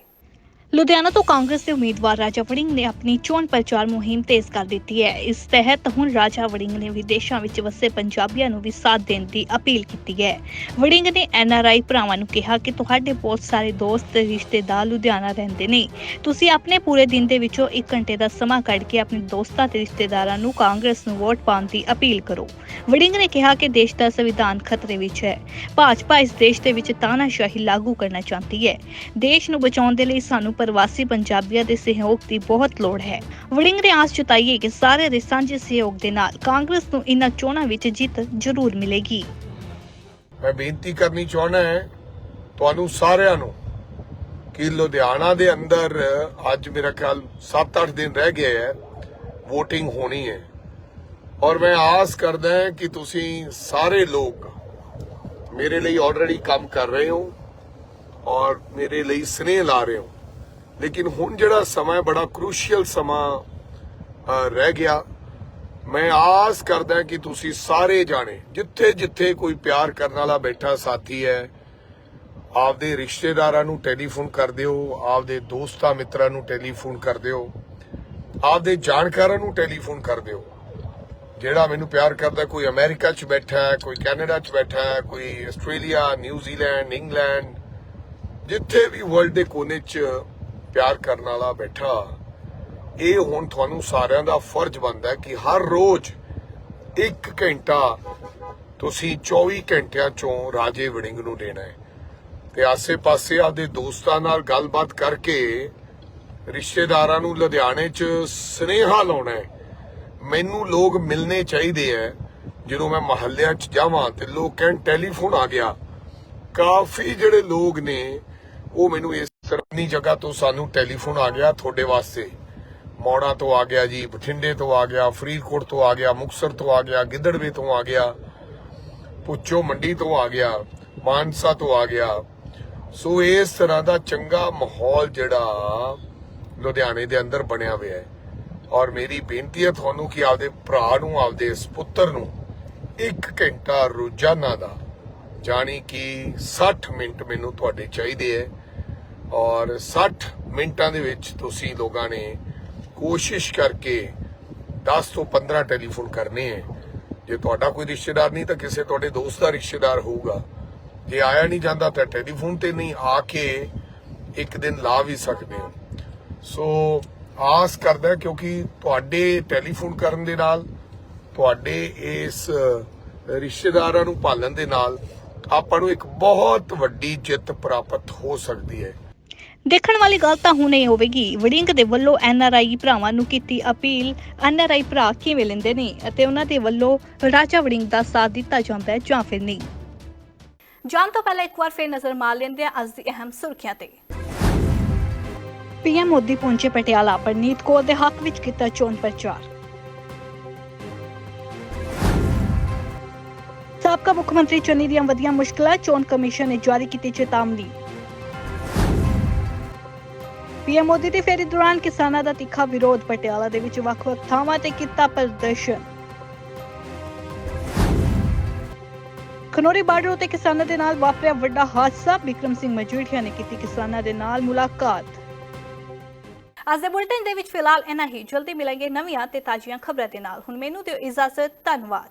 ਲੁਧਿਆਣਾ ਤੋਂ ਕਾਂਗਰਸ ਦੇ ਉਮੀਦਵਾਰ ਰਾਜਾ ਵੜਿੰਗ ਨੇ ਆਪਣੀ ਚੋਣ ਪ੍ਰਚਾਰ ਮੁਹਿੰਮ ਤੇਜ਼ ਕਰ ਦਿੱਤੀ ਹੈ। ਇਸ ਤਹਿਤ ਹੁਣ ਰਾਜਾ ਵੜਿੰਗ ਨੇ ਵਿਦੇਸ਼ਾਂ ਵਿੱਚ ਵਸੇ ਪੰਜਾਬੀਆਂ ਨੂੰ ਵੀ ਸਾਥ ਦੇਣ ਦੀ ਅਪੀਲ ਕੀਤੀ ਹੈ। ਵੜਿੰਗ ਨੇ ਐਨਆਰਆਈ ਭਰਾਵਾਂ ਨੂੰ ਕਿਹਾ ਕਿ ਤੁਹਾਡੇ ਬਹੁਤ ਸਾਰੇ ਦੋਸਤ, ਰਿਸ਼ਤੇਦਾਰ ਲੁਧਿਆਣਾ ਰਹਿੰਦੇ ਨੇ। ਤੁਸੀਂ ਆਪਣੇ ਪੂਰੇ ਦਿਨ ਦੇ ਵਿੱਚੋਂ 1 ਘੰਟੇ ਦਾ ਸਮਾਂ ਕੱਢ ਕੇ ਆਪਣੇ ਦੋਸਤਾਂ ਤੇ ਰਿਸ਼ਤੇਦਾਰਾਂ ਨੂੰ ਕਾਂਗਰਸ ਨੂੰ ਵੋਟ ਪਾਉਣ ਦੀ ਅਪੀਲ ਕਰੋ। ਵੜਿੰਗ ਨੇ ਕਿਹਾ ਕਿ ਦੇਸ਼ ਦਾ ਸੰਵਿਧਾਨ ਖਤਰੇ ਵਿੱਚ ਹੈ। ਭਾਜਪਾ ਇਸ ਦੇਸ਼ ਦੇ ਵਿੱਚ ਤਾਨਾਸ਼ਾਹੀ ਲਾਗੂ ਕਰਨਾ ਚਾਹੁੰਦੀ ਹੈ। ਦੇਸ਼ ਨੂੰ ਬਚਾਉਣ ਦੇ ਲਈ ਸਾਨੂੰ ਪ੍ਰਵਾਸੀ ਪੰਜਾਬੀਆਂ ਦੇ ਸਹਿਯੋਗ ਦੀ ਬਹੁਤ ਲੋੜ ਹੈ। ਵੜਿੰਗ ਨੇ ਆਸ ਜਤਾਈ ਹੈ ਕਿ ਸਾਰੇ ਦੇ ਸਾਂਝੇ ਸਹਿਯੋਗ ਦੇ ਨਾਲ ਕਾਂਗਰਸ ਨੂੰ ਇਨ੍ਹਾਂ ਚੋਣਾਂ ਵਿੱਚ ਜਿੱਤ ਜ਼ਰੂਰ ਮਿਲੇਗੀ। ਮੈਂ ਬੇਨਤੀ ਕਰਨੀ ਚਾਹੁੰਦਾ ਹਾਂ, ਤੁਹਾਨੂੰ ਸਾਰਿਆਂ ਨੂੰ ਕਿ ਲੁਧਿਆਣਾ ਦੇ ਅੰਦਰ ਅੱਜ ਮੇਰਾ ਖਿਆਲ 7-8 ਦਿਨ ਰਹਿ ਗਏ ਹੈ VOTING ਹੋਣੀ ਹੈ। ਔਰ ਮੈਂ ਆਸ ਕਰਦਾ ਹਾਂ ਕਿ ਤੁਸੀਂ ਸਾਰੇ ਲੋਕ ਮੇਰੇ ਲਈ ਆਲਰੇਡੀ ਕੰਮ ਕਰ ਰਹੇ ਹੋ ਔਰ ਮੇਰੇ ਲਈ ਸਨੇਹ ਲਾ ਰਹੇ ਹੋ। ਲੇਕਿਨ ਹੁਣ ਜਿਹੜਾ ਸਮਾਂ ਬੜਾ ਕ੍ਰੂਸ਼ੀਅਲ ਸਮਾਂ ਰਹਿ ਗਿਆ। ਮੈਂ ਆਸ ਕਰਦਾ ਕਿ ਤੁਸੀਂ ਸਾਰੇ ਜਾਣੇ ਜਿੱਥੇ ਜਿੱਥੇ ਕੋਈ ਪਿਆਰ ਕਰਨ ਵਾਲਾ ਬੈਠਾ ਸਾਥੀ ਹੈ, ਆਪਦੇ ਰਿਸ਼ਤੇਦਾਰਾਂ ਨੂੰ ਟੈਲੀਫੋਨ ਕਰ ਦਿਓ, ਆਪਦੇ ਦੋਸਤਾਂ ਮਿੱਤਰਾਂ ਨੂੰ ਟੈਲੀਫੋਨ ਕਰ ਦਿਓ, ਆਪਦੇ ਜਾਣਕਾਰਾਂ ਨੂੰ ਟੈਲੀਫੋਨ ਕਰ ਦਿਓ। ਜਿਹੜਾ ਮੈਨੂੰ ਪਿਆਰ ਕਰਦਾ, ਕੋਈ ਅਮਰੀਕਾ 'ਚ ਬੈਠਾ ਹੈ, ਕੋਈ ਕੈਨੇਡਾ 'ਚ ਬੈਠਾ ਹੈ, ਕੋਈ ਆਸਟ੍ਰੇਲੀਆ ਨਿਊਜ਼ੀਲੈਂਡ ਇੰਗਲੈਂਡ, ਜਿੱਥੇ ਵੀ ਵਰਲਡ ਦੇ ਕੋਨੇ 'ਚ ਪਿਆਰ ਕਰਨ ਵਾਲਾ ਬੈਠਾ, ਇਹ ਹੁਣ ਤੁਹਾਨੂੰ ਸਾਰਿਆਂ ਦਾ ਫਰਜ਼ ਬਣਦਾ ਕਿ ਹਰ ਰੋਜ਼ 1 ਘੰਟਾ ਤੁਸੀਂ 24 ਘੰਟਿਆਂ ਚੋਂ ਰਾਜੇ ਵੜਿੰਗ ਨੂੰ ਦੇਣਾ ਹੈ। ਤੇ ਆਸੇ-ਪਾਸੇ ਆਪਦੇ ਦੋਸਤਾਂ ਨਾਲ ਗੱਲਬਾਤ ਕਰਕੇ ਰਿਸ਼ਤੇਦਾਰਾਂ ਨੂੰ ਲੁਧਿਆਣੇ 'ਚ ਸਨੇਹਾ ਲਾਉਣਾ ਹੈ। ਮੈਨੂੰ ਲੋਕ ਮਿਲਨੇ ਚਾਹੀਦੇ ਐ ਜਦੋਂ ਮੈਂ ਮਹੱਲਿਆਂ 'ਚ ਜਾਵਾਂ ਤੇ ਲੋਕ ਕਹਿਣ, ਟੈਲੀਫੋਨ ਆ ਗਿਆ। ਕਾਫੀ ਜਿਹੜੇ ਲੋਕ ਨੇ, ਉਹ ਮੈਨੂੰ ਇਸ ਤਰ੍ਹਾਂ ਜਗ੍ਹਾ ਤੋਂ ਸਾਨੂੰ ਟੈਲੀਫੋਨ ਆ ਗਿਆ ਤੁਹਾਡੇ ਵਾਸਤੇ। ਮੌੜਾ ਤੋਂ ਆ ਗਿਆ ਜੀ, ਬਠਿੰਡੇ ਤੋਂ ਆ ਗਿਆ, ਫਰੀਦਕੋਟ ਤੋਂ ਆ ਗਿਆ ਮੁਕਸਰ ਤੋਂ ਆ ਗਿਆ, ਗਿੱਦੜਵੇ ਤੋਂ ਆ ਗਿਆ ਪੁੱਚੋ ਮੰਡੀ ਤੋਂ ਆ ਗਿਆ, ਮਾਨਸਾ ਤੋਂ ਆ ਗਿਆ। ਸੋ ਇਸ ਤਰ੍ਹਾਂ ਦਾ ਚੰਗਾ ਮਾਹੌਲ ਜਿਹੜਾ ਲੁਧਿਆਣੇ ਦੇ ਅੰਦਰ ਬਣਿਆ ਹੋਇਆ ਹੈ। ਔਰ ਮੇਰੀ ਬੇਨਤੀ ਹੈ ਤੁਹਾਨੂੰ ਕਿ ਆਪਦੇ ਭਰਾ ਨੂੰ, ਆਪਦੇ ਸੁਪੁੱਤਰ ਨੂੰ 1 ਘੰਟਾ ਰੋਜ਼ਾਨਾ ਦਾ, ਜਾਣੀ ਕਿ 60 ਮਿੰਟ ਮੈਨੂੰ ਤੁਹਾਡੇ ਚਾਹੀਦੇ ਹੈ। ਔਰ 60 ਮਿੰਟਾਂ ਦੇ ਵਿੱਚ ਤੁਸੀਂ ਲੋਕਾਂ ਨੇ ਕੋਸ਼ਿਸ਼ ਕਰਕੇ 10 ਤੋਂ 15 ਟੈਲੀਫੋਨ ਕਰਨੇ ਹੈ। ਜੇ ਤੁਹਾਡਾ ਕੋਈ ਰਿਸ਼ਤੇਦਾਰ ਨਹੀਂ ਤਾਂ ਕਿਸੇ ਤੁਹਾਡੇ ਦੋਸਤ ਦਾ ਰਿਸ਼ਤੇਦਾਰ ਹੋਊਗਾ। ਜੇ ਆਇਆ ਨਹੀਂ ਜਾਂਦਾ ਤਾਂ ਟੈਲੀਫੋਨ ਤੇ ਨਹੀਂ, ਆ ਕੇ ਇੱਕ ਦਿਨ ਲਾ ਵੀ ਸਕਦੇ ਹੋ। ਸੋ ਆਸ ਕਰਦਾ ਕਿਉਂਕਿ ਤੁਹਾਡੇ ਟੈਲੀਫੋਨ ਕਰਨ ਦੇ ਨਾਲ, ਤੁਹਾਡੇ ਇਸ ਰਿਸ਼ਤੇਦਾਰਾਂ ਨੂੰ ਪਾਲਣ ਦੇ ਨਾਲ ਆਪਾਂ ਨੂੰ ਇੱਕ ਬਹੁਤ ਵੱਡੀ ਜਿੱਤ ਪ੍ਰਾਪਤ ਹੋ ਸਕਦੀ ਹੈ। ਦੇਖਣ ਵਾਲੀ ਗੱਲ ਤਾਂ ਹੁਣ ਹੋਵੇਗੀ। ਵੜਿੰਗ ਦੇ ਵੱਲੋਂ ਐਨਆਰਆਈ ਭਰਾਵਾਂ ਨੂੰ ਕੀਤੀ ਅਪੀਲ। ਐਨਆਰਆਈ ਭਰਾ ਕਿਵੇਂ ਲੈਂਦੇ ਨੇ ਅਤੇ ਉਹਨਾਂ ਦੇ ਵੱਲੋਂ ਰਾਜਾ ਵੜਿੰਗ ਦਾ ਸਾਥ ਦਿੱਤਾ ਜਾਂਦਾ ਹੈ ਜਾਂ ਫਿਰ ਨਹੀਂ? ਜਾਣ ਤੋਂ ਪਹਿਲਾਂ ਇੱਕ ਵਾਰ ਫਿਰ ਨਜ਼ਰ ਮਾਰ ਲੈਂਦੇ ਹਾਂ ਅੱਜ ਦੀ ਅਹਿਮ ਸੁਰਖੀਆਂ ਤੇ। ਪੀਐਮ ਮੋਦੀ ਪਹੁੰਚੇ ਪਟਿਆਲਾ ਪਰਨੀਤ ਕੌਰ ਦੇ ਹੱਕ ਵਿੱਚ ਕੀਤਾ ਚੋਣ ਪ੍ਰਚਾਰ। ਸਾਬਕਾ ਮੁੱਖ ਮੰਤਰੀ ਚੰਨੀ ਦੀਆਂ ਵਧੀਆਂ ਮੁਸ਼ਕਲਾਂ ਚੋਣ ਕਮਿਸ਼ਨ ਨੇ ਜਾਰੀ ਕੀਤੀ ਚੇਤਾਵਨੀ। ਪੀਐਮ ਮੋਦੀ ਦੀ ਫੇਰੀ ਦੌਰਾਨ ਕਿਸਾਨਾਂ ਦਾ ਤਿੱਖਾ ਵਿਰੋਧ, ਪਟਿਆਲਾ ਦੇ ਵਿੱਚ ਵੱਖ-ਵੱਖ ਥਾਵਾਂ ਤੇ ਕੀਤਾ ਪ੍ਰਦਰਸ਼ਨ। ਖਨੋਰੀ ਬਾਰਡਰ ਉਤੇ ਕਿਸਾਨਾਂ ਦੇ ਨਾਲ ਵਾਪਰਿਆ ਵੱਡਾ ਹਾਦਸਾ, ਬਿਕਰਮ ਸਿੰਘ ਮਜੀਠੀਆ ਨੇ ਕੀਤੀ ਕਿਸਾਨਾਂ ਦੇ ਨਾਲ ਮੁਲਾਕਾਤ। ਅੱਜ ਦੇ ਬੁਲਟਨ ਦੇ ਵਿੱਚ ਫਿਲਹਾਲ ਇੰਨਾ ਹੀ। ਜਲਦੀ ਮਿਲਾਂਗੇ ਨਵੀਆਂ ਤੇ ਤਾਜ਼ੀਆਂ ਖਬਰਾਂ ਦੇ ਨਾਲ। ਹੁਣ ਮੈਨੂੰ ਦਿਓ ਇਜਾਜ਼ਤ। ਧੰਨਵਾਦ।